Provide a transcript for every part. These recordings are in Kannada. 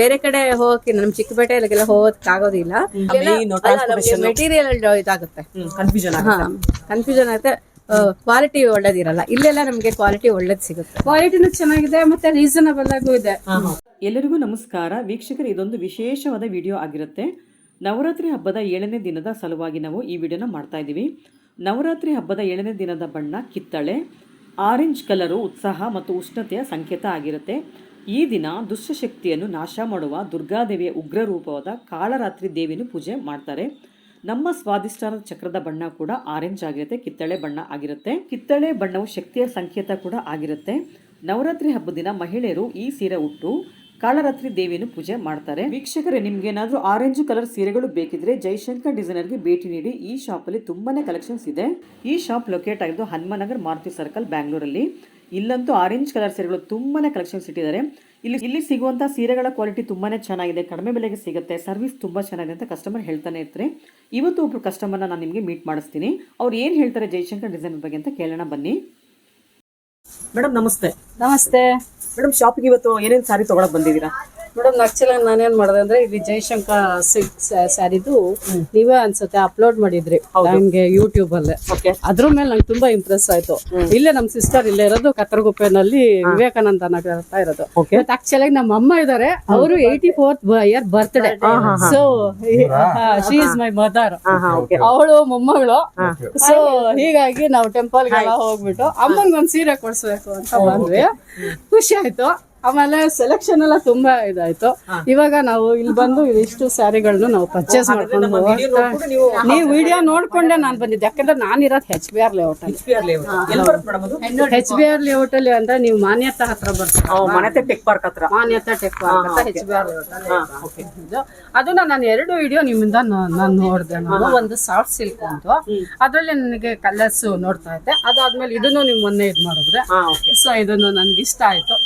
ಬೇರೆ ಕಡೆ ಹೋಗಕ್ಕೆ ನಮ್ ಚಿಕ್ಕಪೇಟೆಗೆಲ್ಲ ಹೋಗಕ್ ಆಗೋದಿಲ್ಲ. ಮೆಟೀರಿಯಲ್ ಇದಾಗುತ್ತೆ. ಕನ್ಫ್ಯೂಷನ್ ಕನ್ಫ್ಯೂಷನ್ ಆಗುತ್ತೆ. ಕ್ವಾಲಿಟಿ ಒಳ್ಳೇದಿರಲ್ಲ. ಇಲ್ಲೆಲ್ಲ ನಮ್ಗೆ ಕ್ವಾಲಿಟಿ ಒಳ್ಳೇದ್ ಸಿಗುತ್ತೆ. ಕ್ವಾಲಿಟಿನೂ ಚೆನ್ನಾಗಿದೆ ಮತ್ತೆ ರೀಸನಬಲ್ ಆಗೂ ಇದೆ. ಎಲ್ಲರಿಗೂ ನಮಸ್ಕಾರ. ವೀಕ್ಷಕರು ಇದೊಂದು ವಿಶೇಷವಾದ ವಿಡಿಯೋ ಆಗಿರುತ್ತೆ. ನವರಾತ್ರಿ ಹಬ್ಬದ ಏಳನೇ ದಿನದ ಸಲುವಾಗಿ ನಾವು ಈ ವಿಡಿಯೋನ ಮಾಡ್ತಾ ಇದ್ದೀವಿ. ನವರಾತ್ರಿ ಹಬ್ಬದ ಏಳನೇ ದಿನದ ಬಣ್ಣ ಕಿತ್ತಳೆ. ಆರೆಂಜ್ ಕಲರು ಉತ್ಸಾಹ ಮತ್ತು ಉಷ್ಣತೆಯ ಸಂಕೇತ ಆಗಿರುತ್ತೆ. ಈ ದಿನ ದುಷ್ಟಶಕ್ತಿಯನ್ನು ನಾಶ ಮಾಡುವ ದುರ್ಗಾದೇವಿಯ ಉಗ್ರ ರೂಪವಾದ ಕಾಳರಾತ್ರಿ ದೇವಿಯನ್ನು ಪೂಜೆ ಮಾಡ್ತಾರೆ. ನಮ್ಮ ಸ್ವಾದಿಷ್ಟಾನ ಚಕ್ರದ ಬಣ್ಣ ಕೂಡ ಆರೆಂಜ್ ಆಗಿರುತ್ತೆ, ಕಿತ್ತಳೆ ಬಣ್ಣ ಆಗಿರುತ್ತೆ. ಕಿತ್ತಳೆ ಬಣ್ಣವು ಶಕ್ತಿಯ ಸಂಕೇತ ಕೂಡ ಆಗಿರುತ್ತೆ. ನವರಾತ್ರಿ ಹಬ್ಬದ ದಿನ ಮಹಿಳೆಯರು ಈ ಸೀರೆ ಉಟ್ಟು ಕಾಳರಾತ್ರಿ ದೇವಿಯನ್ನು ಪೂಜೆ ಮಾಡ್ತಾರೆ. ವೀಕ್ಷಕರೇ ನಿಮ್ಗೆ ಏನಾದರೂ ಆರೆಂಜ್ ಕಲರ್ ಸೀರೆಗಳು ಬೇಕಿದ್ರೆ ಜೈಶಂಕರ್ ಡಿಸೈನರ್ಗೆ ಭೇಟಿ ನೀಡಿ ಈ ಶಾಪಲ್ಲಿ ತುಂಬಾನೇ ಕಲೆಕ್ಷನ್ಸ್ ಇದೆ. ಈ ಶಾಪ್ ಲೊಕೇಟ್ ಆಗಿದ್ದು ಹನುಮನಗರ್ ಮಾರುತಿ ಸರ್ಕಲ್ ಬ್ಯಾಂಗ್ಳೂರಲ್ಲಿ ಇಲ್ಲಂತೂ ಆರೆಂಜ್ ಕಲರ್ ಸೀರೆಗಳು ತುಂಬಾನೇ ಕಲೆಕ್ಷನ್ಸ್ ಇಟ್ಟಿದ್ದಾರೆ. ಇಲ್ಲಿ ಇಲ್ಲಿ ಸಿಗುವಂತ ಸೀರೆಗಳ ಕ್ವಾಲಿಟಿ ತುಂಬಾನೇ ಚೆನ್ನಾಗಿದೆ. ಕಡಿಮೆ ಬೆಲೆಗೆ ಸಿಗುತ್ತೆ. ಸರ್ವಿಸ್ ತುಂಬಾ ಚೆನ್ನಾಗಿದೆ ಅಂತ ಕಸ್ಟಮರ್ ಹೇಳ್ತಾನೆ ಇರ್ತಾರೆ. ಇವತ್ತು ಒಬ್ರು ಕಸ್ಟಮರ್ನ ನಾನು ನಿಮಗೆ ಮೀಟ್ ಮಾಡಿಸ್ತೀನಿ. ಅವ್ರು ಏನ್ ಹೇಳ್ತಾರೆ ಜೈಶಂಕರ್ ಡಿಸೈನ್ ಬಗ್ಗೆ ಅಂತ ಕೇಳೋಣ ಬನ್ನಿ. ಮೇಡಮ್ ನಮಸ್ತೆ. ನಮಸ್ತೆ. ಮೇಡಮ್ ಶಾಪಿಗೆ ಇವತ್ತು ಏನೇನು ಸಾರಿ ತಗೊಳಕ್ ಬಂದಿದ್ದೀರಾ? ಮೇಡಮ್ ಆಕ್ಚುಲಾಗಿ ನಾನೇನ್ ಮಾಡಿದೆ ಅಂದ್ರೆ ಇಲ್ಲಿ ಜೈಶಂಕರ್ ಸಿಲ್ಕ್ ಸ್ಯಾರಿದು ನೀವೇ ಅನ್ಸುತ್ತೆ ಅಪ್ಲೋಡ್ ಮಾಡಿದ್ರಿ. ನಮ್ಗೆ ಯೂಟ್ಯೂಬ್ ಅಲ್ಲೇ. ಓಕೆ ಅದ್ರ ಮೇಲೆ ನಂಗೆ ತುಂಬಾ ಇಂಪ್ರೆಸ್ ಆಯ್ತು. ಇಲ್ಲೇ ನಮ್ ಸಿಸ್ಟರ್ ಇಲ್ಲೇ ಇರೋದು ಕತ್ತರಗುಪ್ಪೆನಲ್ಲಿ ವಿವೇಕಾನಂದ ನಗರ ಹತ್ರ ಇರೋದು. ಆಕ್ಚುಲಾಗಿ ಆಕ್ಚುಲಿ ನಮ್ಮ ಅಮ್ಮ ಇದಾರೆ. ಅವರು eighty fourth year birthday so she is my mother ಅವಳು ಮೊಮ್ಮಗಳು. ಸೊ ಹೀಗಾಗಿ ನಾವು ಟೆಂಪಲ್ ಗೆಲ್ಲ ಹೋಗ್ಬಿಟ್ಟು ಅಮ್ಮನ್ಗೆ ಒಂದ್ ಸೀರೆ ಕೊಡ್ಸ್ಬೇಕು ಅಂತ ಬಂದ್ವಿ. ಖುಷಿ ಆಯ್ತು. ಆಮೇಲೆ ಸೆಲೆಕ್ಷನ್ ಎಲ್ಲ ತುಂಬಾ ಇದಾಯ್ತು. ಇವಾಗ ನಾವು ಇಲ್ಲಿ ಬಂದು ಇಷ್ಟು ಸ್ಯಾರಿಗಳನ್ನ ನಾವು ಪರ್ಚೇಸ್ ಮಾಡ್ಕೊಂಡು ಹೋಗ್ತಾ ನೀವು ವಿಡಿಯೋ ನೋಡ್ಕೊಂಡೆ ನಾನ್ ಬಂದಿದ್ದೆ. ಯಾಕಂದ್ರೆ ನಾನ್ ಇರೋದು H B R layout H B R layout ಅಲ್ಲಿ ಅಂದ್ರೆ ನೀವು ಮಾನ್ಯತಾ ಹತ್ರ ಬರ್ತೀವಿ ಟೆಕ್ ಪಾರ್ಕ್ ಹತ್ರ. ಮಾನ್ಯತಾ ಟೆಕ್ ಪಾರ್ಕ್ ಅಂತ ಹೆಚ್ ಬಿ ಆರ್ ಲೇಔಟ್ ಅದನ್ನ ನಾನು ಎರಡು ವಿಡಿಯೋ ನಿಮ್ಮಿಂದ ನಾನು ನೋಡಿದೆ ನಾನು. ಒಂದು ಸಾಫ್ಟ್ ಸಿಲ್ಕ್ ಅಂತ ಅದ್ರಲ್ಲಿ ನನಗೆ ಕಲರ್ಸ್ ನೋಡ್ತಾ ಇದ್ದೆ. ಅದಾದ್ಮೇಲೆ ಇದನ್ನು ನೀವು ಮೊನ್ನೆ ಇದು ಮಾಡಿದ್ರೆ. ಸೊ ಇದನ್ನು ನನ್ಗೆ ಇಷ್ಟ ಆಯ್ತು.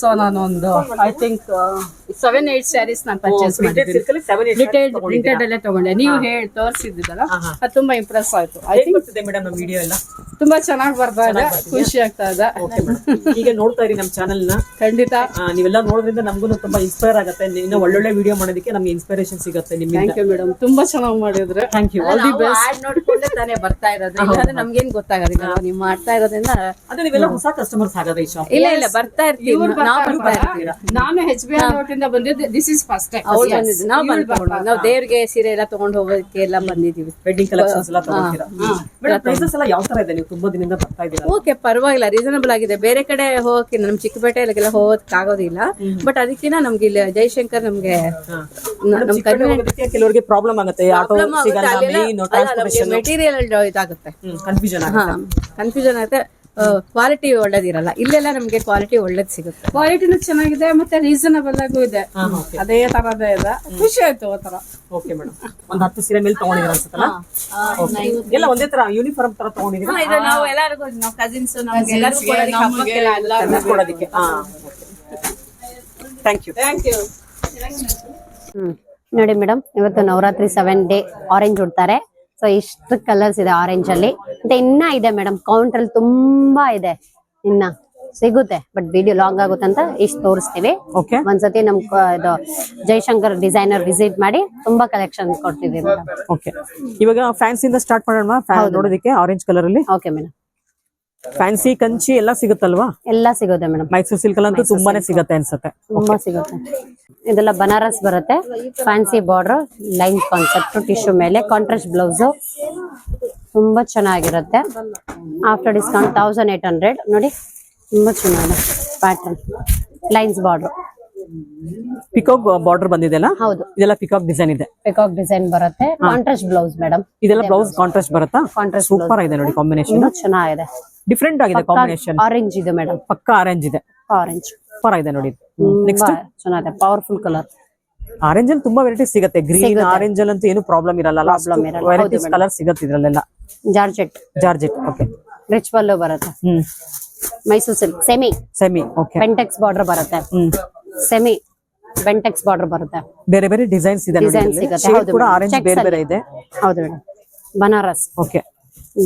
ಸೊ ನಾನು ಒಂದು I think seven eight saris ನಾನು ಪರ್ಚೇಸ್ ಮಾಡಿದ್ದೀನಿ. ಪ್ರಿಂಟೆಡ್ ಪ್ರಿಂಟೆಡ್ ಅಲ್ಲೇ ತಗೊಂಡೆ. ನೀವು ಹೇಳಿ ತೋರಿಸಿದ್ದಲ್ಲ ಅದು ತುಂಬಾ ಇಂಪ್ರೆಸ್ ಆಯ್ತು. ಐ ಥಿಂಕ್ ಮೇಡಮ್ ವಿಡಿಯೋ ಎಲ್ಲ? ತುಂಬಾ ಚೆನ್ನಾಗಿ ಬರ್ತಾ ಇದೆ. ಖುಷಿ ಆಗ್ತಾ ಇದೆ. ಈಗ ನೋಡ್ತಾ ಇರಿ ನಮ್ಮ ಚಾನೆಲ್ನ. ಖಂಡಿತ. ಆ, ನೀವೆಲ್ಲ ನೋಡೋದ್ರಿಂದ ನಮಗೂ ತುಂಬಾ ಇನ್ಸ್ಪೈರ್ ಆಗುತ್ತೆ. ಇನ್ನು ಒಳ್ಳೊಳ್ಳೆ ವಿಡಿಯೋ ಮಾಡೋದಕ್ಕೆ ನಮ್ಗೆ ಇನ್ಸ್ಪಿರೇಷನ್ ಸಿಗುತ್ತೆ ನಿಮ್ಮಿಂದ. ಥ್ಯಾಂಕ್ ಯು ಮೇಡಮ್ ತುಂಬಾ ಚೆನ್ನಾಗಿ ಮಾಡಿದ್ರೆ. ಥ್ಯಾಂಕ್ ಯು ಆಡ್ ನೋಡ್ಕೊಂಡೆ ತಾನೇ ಬರ್ತಾ ಇರೋದು. ಇಲ್ಲಾಂದ್ರೆ ನಮ್ಗೇನ್ ಗೊತ್ತಾಗೋದಿಲ್ಲ. ನೀವು ಮಾಡ್ತಾ ಇರೋದ್ರಿಂದ ಅದೇ ನೀವೆಲ್ಲ ಹೊಸ ಕಸ್ಟಮರ್ಸ್ ಆಗದ ಈ ಶಾಪ್ ಇಲ್ಲ ಇಲ್ಲ ಬರ್ತಾ ಇರ್ತೀವಿ. ನಾವು ಬರ್ತಾ ಇರ್ತೀವಿ. ನಾನು ಹೆಚ್ ಬಿ ಆರ್ ಇಂದ ಬಂದಿದ್ದೆ ದಿಸ್ ಇಸ್ ಫಸ್ಟ್ ಟೈಮ್ ಅವ್ರು ಬಂದಿದ್ದು. ನಾವು ಬಂದ್ ನಾವು ದೇವ್ರಿಗೆ ಸೀರೆ ಎಲ್ಲ ತಗೊಂಡು ಹೋಗೋದಕ್ಕೆ ಎಲ್ಲ ಬಂದಿದೀವಿ ವೆಡ್ಡಿಂಗ್ ಕಲೆಕ್ಷನ್ಸ್ ಎಲ್ಲ ತಗೊಳ್ತೀರಾ ಮೇಡಮ್ ಪ್ರೈಸಸ್ ಎಲ್ಲ ಯಾವ ತರ ಇದೆ ನೀವು ತುಂಬಾ ದಿನದಿಂದ ಬರ್ತಾ ಇದ್ದೀರಾ? ಓಕೆ ಪರವಾಗಿಲ್ಲ ರೀಸನಬಲ್ ಆಗಿದೆ. ಬೇರೆ ಕಡೆ ಹೋಗಕ್ಕೆ ನಮ್ ಇಲ್ಲಿಗೆಲ್ಲ ಹೋಗಕ್ ಆಗೋದಿಲ್ಲ ಬಟ್ ಅದಕ್ಕಿಂತ ನಮ್ಗೆ ಇಲ್ಲಿ ಜೈಶಂಕರ್ ನಮ್ಗೆ ನಮ್ ಕೆಲವರಿಗೆ ಪ್ರಾಬ್ಲಮ್ ಆಗುತ್ತೆ. ಆಟೋ ಸಿಗಲ್ಲ ಮೇನ್ ಟ್ರಾನ್ಸ್ಪೋರ್ಟೇಷನ್ ಮೆಟೀರಿಯಲ್ ಇದಾಗುತ್ತೆ. ಕನ್ಫ್ಯೂಷನ್ ಕನ್ಫ್ಯೂಷನ್ ಆಗುತ್ತೆ. ಕ್ವಾಲಿಟಿ ಒಳ್ಳೇದಿರಲ್ಲ. ಇಲ್ಲೆಲ್ಲ ನಮ್ಗೆ ಕ್ವಾಲಿಟಿ ಒಳ್ಳೇದ್ ಸಿಗುತ್ತೆ. ಕ್ವಾಲಿಟಿನೂ ಚೆನ್ನಾಗಿದೆ ಮತ್ತೆ ರೀಸನಬಲ್ ಆಗೂ ಇದೆ. ಅದೇ ತರದೇ ಇದೆ. ಖುಷಿ ಆಯ್ತು ಆ ತರ ಓಕೆ ಮೇಡಮ್ ಒಂದ್ ಹತ್ತು ಸೀರೆ ಮೇಲೆ ತಗೊಂಡಿದ್ರ ಅನ್ಸುತ್ತಲ್ಲ? Okay. ಎಲ್ಲ ಒಂದೇ ತರ ಯೂನಿಫಾರ್ಮ್ ತರ ತಗೊಂಡಿದ್ದೀರಾ? ಇದು ನಾವು ಎಲ್ಲರಿಗೂ ನಾವು ಕಸಿನ್ಸ್ ಕೊಡೋದಕ್ಕೆ ಥ್ಯಾಂಕ್ ಯು ನೋಡಿ ಮೇಡಮ್ ಇವತ್ತು ನವರಾತ್ರಿ ಸೆವೆನ್ ಡೇ ಆರೆಂಜ್ ಉಡ್ತಾರೆ. ಸೊ ಇಷ್ಟು ಕಲರ್ಸ್ ಇದೆ ಆರೆಂಜ್ ಅಲ್ಲಿ. ಮತ್ತೆ ಇನ್ನ ಇದೆ ಮೇಡಮ್ ಕೌಂಟರ್ ಅಲ್ಲಿ ತುಂಬಾ ಇದೆ. ಇನ್ನ ಸಿಗುತ್ತೆ ಬಟ್ ವಿಡಿಯೋ ಲಾಂಗ್ ಆಗುತ್ತೆ ಅಂತ ಇಷ್ಟು ತೋರಿಸ್ತೀವಿ. ಒಂದ್ಸತಿ ನಮ್ ಇದು ಜೈಶಂಕರ್ ಡಿಸೈನರ್ ವಿಸಿಟ್ ಮಾಡಿ ತುಂಬಾ ಕಲೆಕ್ಷನ್ ಕೊಡ್ತೀವಿ ಇವಾಗ ಫ್ಯಾನ್ಸಿಂದ ಸ್ಟಾರ್ಟ್ ಮಾಡೋಣ ಫ್ಯಾನ್ ನೋಡೋದಕ್ಕೆ ಆರೆಂಜ್ ಕಲರ್ ಅಲ್ಲಿ. ಓಕೆ ಮೇಡಮ್ ಫ್ಯಾನ್ಸಿ ಕಂಚಿ ಎಲ್ಲ ಸಿಗುತ್ತಲ್ವಾ? ಎಲ್ಲ ಸಿಗುತ್ತೆ ಮೇಡಮ್. ಮೈಸೂರು ಸಿಲ್ಕ್ ಅಂತೂ ತುಂಬಾನೇ ಸಿಗುತ್ತೆ ಅನ್ಸುತ್ತೆ. ತುಂಬಾ ಸಿಗುತ್ತೆ. ಇದೆಲ್ಲ ಬನಾರಸ್ ಬರುತ್ತೆ. Fancy border line concept tissue ಮೇಲೆ. ಕಾಂಟ್ರಾಸ್ಟ್ ಬ್ಲೌಸ್ ತುಂಬಾ ಚೆನ್ನಾಗಿರುತ್ತೆ. After discount thousand eight hundred ನೋಡಿ ತುಂಬಾ ಚೆನ್ನಾಗಿದೆ pattern lines border peacock border ಬಂದಿದೆಲ್ಲ ಹೌದು. ಇದೆಲ್ಲ ಪಿಕಾಕ್ ಡಿಸೈನ್ ಇದೆ. ಪಿಕಾಕ್ ಡಿಸೈನ್ ಬರುತ್ತೆ. ಕಾಂಟ್ರಾಸ್ಟ್ ಬ್ಲೌಸ್ ಮೇಡಮ್ ಇದೆಲ್ಲ ಬ್ಲೌಸ್ ಕಾಂಟ್ರಾಸ್ಟ್ ಬರುತ್ತಾ? ಕಾಂಟ್ರಾಸ್ಟ್ ಸೂಪರ್ ಇದೆ ನೋಡಿ ಕಾಂಬಿನೇಷನ್ ಚೆನ್ನಾಗಿದೆ. ಡಿಫ್ರೆಂಟ್ ಆಗಿದೆ ಕಾಂಬಿನೇಷನ್ ಆರೆಂಜ್ ಇದೆ ಮೇಡಮ್ ಪಕ್ಕ ಆರೆಂಜ್ ಇದೆ. ಆರೆಂಜ್ ಸೂಪರ್ ಆಗಿದೆ ನೋಡಿ ನೆಕ್ಸ್ಟ್ ಚೆನ್ನಾಗಿದೆ. ಪವರ್ಫುಲ್ ಕಲರ್ ಆರೆಂಜ್ ಅಲ್ಲಿ ತುಂಬಾ ವೆರೈಟಿ ಸಿಗುತ್ತೆ. ಗ್ರೀನ್ ಆರೆಂಜ್ ಅಲ್ಲಿ ಅಂತೂ ಏನು ಪ್ರಾಬ್ಲಮ್ ಇರಲ್ಲ ಪ್ರಾಬ್ಲಮ್ ಇರಲ್ಲ. ವೆರೈಟೀಸ್ ಕಲರ್ ಸಿಗುತ್ತೆ ಇದ್ರಲ್ಲೆಲ್ಲ. ಜಾರ್ಜೆಟ್ ಜಾರ್ಜೆಟ್ ಓಕೆ ರಿಚ್ ಬರುತ್ತೆ. ಹ್ಮ್. Mysuru silk semi semi okay pentex border ಬರುತ್ತೆ. ಹ್ಮ್. ಸೆಮಿ ಬೆಂಟೆಕ್ಸ್ ಬಾರ್ಡರ್ ಬರುತ್ತೆ. ಬೇರೆ ಬೇರೆ ಡಿಸೈನ್ಸ್ ಇದೆ ಡಿಸೈನ್ ಸಿಗುತ್ತೆ. ಹೌದು ಕೂಡ madam. ಆರೆಂಜ್ Checks ಬೇರೆ ಬೇರೆ ಇದೆ. ಹೌದು madam Banaras okay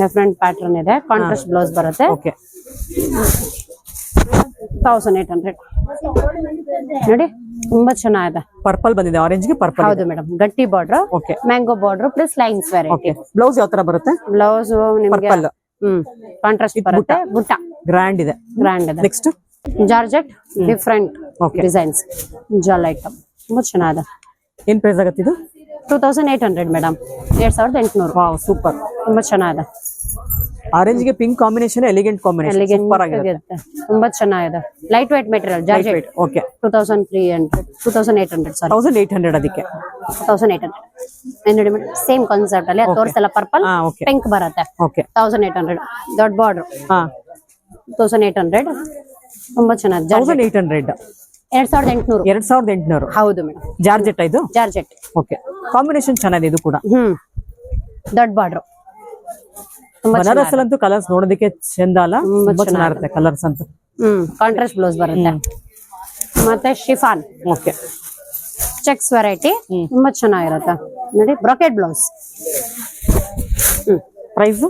different pattern ಇದೆ. ಕಾಂಟ್ರಾಸ್ಟ್ ಬ್ಲೌಸ್ ಬರುತ್ತೆ. ಓಕೆ ತೌಸಂಡ್ ಏಟ್ ಹಂಡ್ರೆಡ್ ನೋಡಿ ತುಂಬಾ ಚೆನ್ನಾಗಿದೆ. ಪರ್ಪಲ್ ಬಂದಿದೆ. ಆರೆಂಜ್ಗೆ ಪರ್ಪಲ್ ಹೌದು ಮೇಡಮ್ ಗಟ್ಟಿ border okay mango border plus lines variety okay blouse ಯಾವ ತರ ಬರುತ್ತೆ? ಬ್ಲೌಸ್ ನಿಮ್ಗೆ ಹ್ಮ್ ಕಾಂಟ್ರಾಸ್ಟ್ ಬರುತ್ತೆ. ಬುಟ್ಟ. ಗ್ರ್ಯಾಂಡ್ ಇದೆ. ಗ್ರ್ಯಾಂಡ್ ಇದೆ. Next georgette different. ಡಿಸೈನ್ಸ್ ಜಲ್ ಐಟಮ್ ತುಂಬಾ ಚೆನ್ನಾಗಿದೆ. ಏನ್ ಪ್ರೈಸ್ ಆಗತ್ತೆ ಇದು? Two thousand eight hundred madam ಎರಡ್ ಸಾವಿರದ ಎಂಟುನೂರು. ವಾವ್ ಸೂಪರ್ ತುಂಬಾ ಚೆನ್ನಾಗಿದೆ. ಆರೆಂಜ್ಗೆ pink combination elegant combination super ಆಗಿದೆ ತುಂಬಾ ಚೆನ್ನಾಗಿದೆ. Light white material georgette okay two thousand three hundred two thousand eight hundred sorry thousand eight hundred ಅದಕ್ಕೆ. ತೌಸಂಡ್ ಏಟ್ ಹಂಡ್ರೆಡ್ ನೋಡಿ ಮೇಡಮ್ ಸೇಮ್ ಕಾನ್ಸೆಪ್ಟ್ ಅಲ್ಲಿ ತೋರಿಸಲ್ಲ ಪರ್ಪಲ್ ಪಿಂಕ್ ಬರುತ್ತೆ. ಓಕೆ ತೌಸಂಡ್ ಏಟ್ ಹಂಡ್ರೆಡ್ ದೊಡ್ಡ ಬಾರ್ಡರ್ ತೌಸಂಡ್ ಏಟ್ ಹಂಡ್ರೆಡ್ ತುಂಬಾ ಚೆನ್ನಾಗಿದೆ ಜಾರ್ಜೆಟ್. ತೌಸಂಡ್ ಏಟ್ ಹಂಡ್ರೆಡ್ ಎರಡ್ ಸಾವಿರದ ಎಂಟುನೂರು. ಎರಡ್ ಸಾವಿರದ ಎಂಟುನೂರು. ಹೌದು ಮೇಡಮ್ ಜಾರ್ಜೆಟ್ ಇದು? ಜಾರ್ಜೆಟ್. ಓಕೆ. ಕಾಂಬಿನೇಷನ್ ಚೆನ್ನಾಗಿದೆ ಇದು ಕೂಡ. ಹ್ಮ್. ದೊಡ್ಡ ಬಾರ್ಡ್ರು. ಬನಾರಸ್ ಅಂತೂ ಕಲರ್ಸ್ ನೋಡೋದಕ್ಕೆ ಚಂದ ಅಲ್ಲ? ತುಂಬಾ ಚೆನ್ನಾಗಿರುತ್ತೆ ಕಲರ್ಸ್ ಅಂತೂ. ಹ್ಮ್ ಕಾಂಟ್ರಾಸ್ಟ್ ಬ್ಲೌಸ್ ಬರುತ್ತೆ. ಮತ್ತೆ ಶಿಫಾನ್. ಓಕೆ. ಚೆಕ್ಸ್ ವೆರೈಟಿ ತುಂಬಾ ಚೆನ್ನಾಗಿರುತ್ತೆ. ನೋಡಿ brocade blouse hmm. Price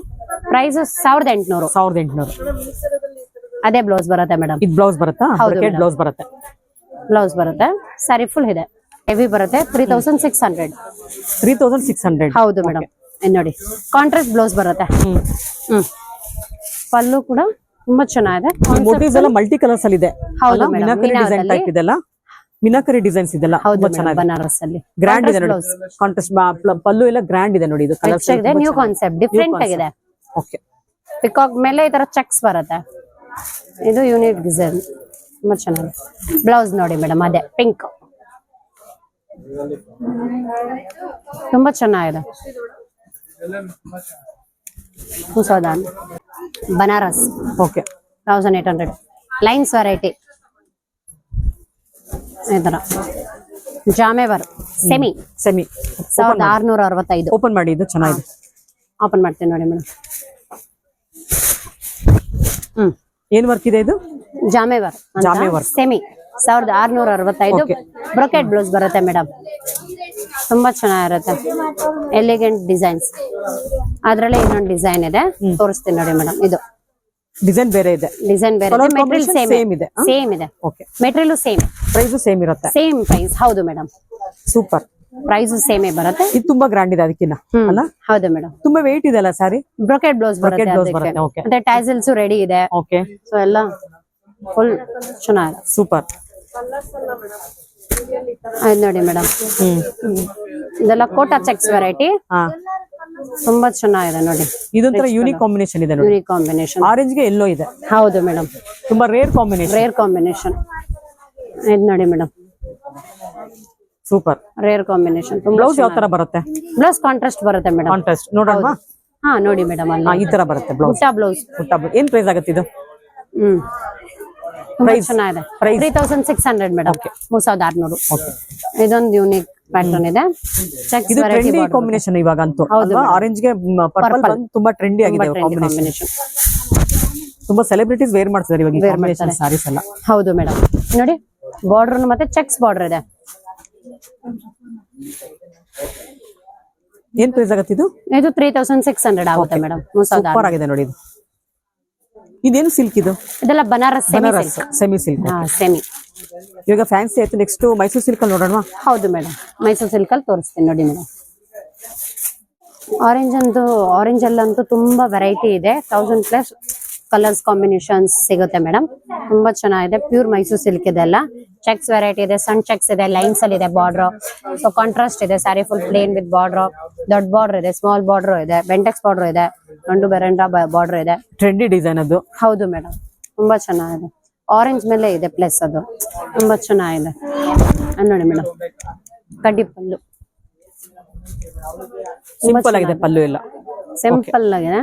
price ಸಾವಿರದ ಎಂಟುನೂರು. ಸಾವಿರದ ಎಂಟುನೂರು. ಅದೇ ಬ್ಲೌಸ್ ಬರುತ್ತೆ ಮೇಡಮ್ ಇದು ಬ್ಲೌಸ್ ಬರುತ್ತಾ? ಬ್ಲೌಸ್ ಬರುತ್ತೆ. ಬ್ಲೌಸ್ ಬರುತ್ತೆ. ಸ್ಯಾರಿ ಫುಲ್ ಇದೆ. ಹೆವಿ ಬರುತ್ತೆ. Three thousand six hundred three thousand six hundred ಹೌದು ಮೇಡಮ್ ನೋಡಿ. ಕಾಂಟ್ರಾಸ್ಟ್ ಬ್ಲೌಸ್ ಬರುತ್ತೆ. ಹ್ಮ್. ಪಲ್ಲು ಕೂಡ ತುಂಬಾ ಚೆನ್ನಾಗಿದೆ. ಮೋಟಿವ್ಸ್ ಎಲ್ಲ ಮಲ್ಟಿ ಕಲರ್ಸ್ ಅಲ್ಲಿ ಇದೆ ಹೌದು ಮಿನಾಕರಿ ಡಿಸೈನ್ ಟೈಪ್ ಇದೆಲ್ಲ? ಮಿನಾಕರಿ ಡಿಸೈನ್ಸ್ ಇದೆಲ್ಲ ತುಂಬಾ ಚೆನ್ನಾಗಿದೆ. ಬನಾರಸ್ ಅಲ್ಲಿ ಗ್ರ್ಯಾಂಡ್ ಇದೆ ನೋಡಿ. ಕಾಂಟ್ರಾಸ್ಟ್ ಪಲ್ಲು ಎಲ್ಲ ಗ್ರ್ಯಾಂಡ್ ಇದೆ ನೋಡಿ. ಇದು ಕಲರ್ಸ್ ಇದೆ ನ್ಯೂ ಕಾನ್ಸೆಪ್ಟ್ ಡಿಫರೆಂಟ್ ಆಗಿದೆ. ಓಕೆ ಪಿಕಾಕ್ ಮೇಲೆ ಈ ತರ ಚೆಕ್ಸ್ ಬರುತ್ತೆ. ಇದು ಯೂನಿಟ್ ಡಿಸೈನ್. ತುಂಬಾ ಚೆನ್ನಾಗಿದೆ. ಬ್ಲೌಸ್ ನೋಡಿ ಮೇಡಮ್ ಅದೇ ಪಿಂಕ್. ತುಂಬಾ ಚೆನ್ನಾಗಿದೆ. ಮುಸೋದಾನ್ Banaras. Okay. Thousand eight hundred lines variety ಈ ಥರ ಜಾಮೇವರ್ ಸೆಮಿ ಸೆಮಿ ಸಾವಿರದ ಆರ್ನೂರ ಅರವತ್ತೈದು. ಓಪನ್ ಮಾಡಿ ಇದು ಚೆನ್ನಾಗಿದೆ. ಓಪನ್ ಮಾಡ್ತೀನಿ ನೋಡಿ ಮೇಡಮ್. ಹ್ಮ್. ಏನ್ ವರ್ಕ್ ಇದೆ ಇದು? ಜಾಮೇವರ್ ಜಾಮೆ ವರ್ಕ್ ಸೆಮಿ ಸಾವಿರದ ಆರ್ನೂರ ಅರವತ್ತೈದು. ಬ್ರೊಕೆಟ್ ಬ್ಲೌಸ್ ಬರುತ್ತೆ ಮೇಡಮ್ ತುಂಬಾ ಚೆನ್ನಾಗಿರುತ್ತೆ. ಎಲಿಗೆಂಟ್ ಡಿಸೈನ್ಸ್ ಅದ್ರಲ್ಲೇ ಇನ್ನೊಂದು ಡಿಸೈನ್ ಇದೆ. ತೋರಿಸ್ತೀನಿ ನೋಡಿ ಮೇಡಮ್ ಇದು. ಡಿಸೈನ್ ಬೇರೆ ಇದೆ. ಡಿಸೈನ್ ಬೇರೆ ಮೆಟೀರಿಯಲ್ combination ಸೇಮ್ ಇದೆ, ಸೇಮ್ ಇದೆ. Okay material same price same ಇರುತ್ತೆ. ಸೇಮ್ ಪ್ರೈಸ್ ಹೌದು ಮೇಡಮ್ ಸೂಪರ್ ಪ್ರೈಸ್ ಸೇಮೇ ಬರುತ್ತೆ? ಇದು ತುಂಬಾ ಗ್ರ್ಯಾಂಡ್ ಇದೆ ಅದಕ್ಕಿನ್ನ. ಅಲ್ಲ? ಹೌದು ಮೇಡಮ್ ತುಂಬಾ ವೇಟ್ ಇದೆ ಅಲ್ಲ ಸಾರಿ ಬ್ರೊಕೆಟ್ ಬ್ಲೌಸ್ ಬರುತ್ತೆ ಬ್ಲೌಸ್ ಬರುತ್ತೆ, ಓಕೆ ಮತ್ತೆ ಟ್ಯಾಸಲ್ಸ್ ರೆಡಿ ಇದೆ. ಓಕೆ ಸೊ ಎಲ್ಲ ಫುಲ್ ಚೆನ್ನಾಗಿದೆ ಸೂಪರ್ ಆಯ್ತು ನೋಡಿ ಮೇಡಮ್ ಇದೆಲ್ಲ ಕೋಟಾ ಚೆಕ್ಸ್ ವೆರೈಟಿ ತುಂಬಾ ಚೆನ್ನಾಗಿದೆ ನೋಡಿ. ಇದೊಂಥರ ಯೂನಿಕ್ ಕಾಂಬಿನೇಷನ್ ಇದೆ ನೋಡಿ. ಯೂನಿಕ್ ಕಾಂಬಿನೇಷನ್ ಆರೆಂಜ್ಗೆ ಎಲ್ಲೋ ಇದೆ. ಹೌದು ಮೇಡಮ್ ತುಂಬಾ ರೇರ್ ಕಾಂಬಿನೇಷನ್ ರೇರ್ ಕಾಂಬಿನೇಷನ್ ಇದು ನೋಡಿ madam super rare combination blouse ಯಾವ ತರ ಬರುತ್ತೆ? ಬ್ಲೌಸ್ ಕಾಂಟ್ರಾಸ್ಟ್ ಬರುತ್ತೆ ಮೇಡಮ್ ಕಾಂಟ್ರಾಸ್ಟ್ ನೋಡೋಣ. ಹಾ ನೋಡಿ ಮೇಡಮ್ ಅಲ್ಲ. ಈ ತರ ಬರುತ್ತೆ ಬ್ಲೌಸ್ ಬ್ಲೌಸ್ ಏನ್ ಪ್ರೈಸ್ ಆಗುತ್ತೆ ಇದು? ಹ್ಮ್. ಚೆನ್ನಾಗಿದೆ. Three thousand six hundred madam ಮೂರ್ ಸಾವಿರದ ಆರ್ನೂರು. ಇದೊಂದು ಯೂನಿಕ್ ಪ್ಯಾಟರ್ನ್ ಇದೆ. ಇದು ಟ್ರೆಂಡಿ ಕಾಂಬಿನೇಷನ್ ಇವಾಗ ಅಂತೂ ಆರೆಂಜ್ಗೆ ಪರ್ಪಲ್ ತುಂಬಾ ಟ್ರೆಂಡಿ ಆಗಿದೆ ಕಾಂಬಿನೇಷನ್ ಕಾಂಬಿನೇಷನ್ ತುಂಬಾ ಸೆಲೆಬ್ರಿಟೀಸ್ ವೇರ್ ಮಾಡ್ತಾರೆ ಇವಾಗ ಕಾಂಬಿನೇಷನ್ ಸಾರೀಸ್ ಎಲ್ಲ. ಹೌದು ಮೇಡಮ್ ನೋಡಿ ಬಾರ್ಡರ್ ಮತ್ತೆ ಚೆಕ್ಸ್ ಬಾರ್ಡರ್ ಇದೆ. ಏನ್ ಪ್ರೈಸ್ ಆಗುತ್ತೆ ಇದು? ಇದು ತ್ರೀ ತೌಸಂಡ್ ಸಿಕ್ಸ್ ಹಂಡ್ರೆಡ್ ಆಗುತ್ತೆ ಮೇಡಮ್ ಸೂಪರ್ ಆಗಿದೆ ನೋಡಿ ಇದು. ಇದೇನು ಸಿಲ್ಕ್ ಇದು? ಇದೆಲ್ಲ Banaras semi Banaras semi silk ಹಾ ಸೆಮಿ ಇವಾಗ ಫ್ಯಾನ್ಸಿ ಆಯ್ತು ನೆಕ್ಸ್ಟ್ ಮೈಸೂರು ಸಿಲ್ಕ್ ಅಲ್ಲಿ ನೋಡೋಣ ಹೌದು ಮೇಡಮ್ ಮೈಸೂರು ಸಿಲ್ಕ್ ಅಲ್ಲಿ ತೋರಿಸ್ತೀನಿ ನೋಡಿ ಮೇಡಮ್ ಆರೆಂಜ್ ಅಂತೂ ಆರೆಂಜ್ ಅಲ್ಲಂತೂ ತುಂಬಾ ವೆರೈಟಿ ಇದೆ. ತೌಸಂಡ್ ಪ್ಲಸ್ ಕಲರ್ಸ್ ಕಾಂಬಿನೇಷನ್ಸ್ ಸಿಗುತ್ತೆ ಮೇಡಮ್ ತುಂಬಾ ಚೆನ್ನಾಗಿದೆ. ಪ್ಯೂರ್ ಮೈಸೂರು ಸಿಲ್ಕ್ ಇದೆ ಎಲ್ಲ ಚೆಕ್ಸ್ ವೆರೈಟಿ ಇದೆ ಸಣ್ಣ ಚೆಕ್ಸ್ ಇದೆ ಲೈನ್ಸ್ ಅಲ್ಲಿ ಇದೆ ಬಾರ್ಡ್ರ್ ಸೊ ಕಾಂಟ್ರಾಸ್ಟ್ ಇದೆ sari full plain with border ದೊಡ್ಡ ಬಾರ್ಡರ್ ಇದೆ ಸ್ಮಾಲ್ ಬಾರ್ಡರ್ ಇದೆ ಬೆಂಟೆಕ್ಸ್ ಬಾರ್ಡರ್ ಇದೆ ಗಂಡು ಬೆರಂಡ ಬಾರ್ಡರ್ ಇದೆ. ಟ್ರೆಂಡಿ ಡಿಸೈನ್ ಅದು? ಹೌದು ಮೇಡಮ್ ತುಂಬಾ ಚೆನ್ನಾಗಿದೆ. ಆರೆಂಜ್ ಮೇಲೆ ಇದೆ ಪ್ಲಸ್ ಅದು. ತುಂಬಾ ಚೆನ್ನಾಗಿದೆ. ನೋಡಿ ಮೇಡಮ್ ಕಡ್ಡಿ ಪಲ್ಲು. ಸಿಂಪಲ್ ಆಗಿದೆ ಪಲ್ಲು ಎಲ್ಲ. ಸಿಂಪಲ್ ಆಗಿದೆ.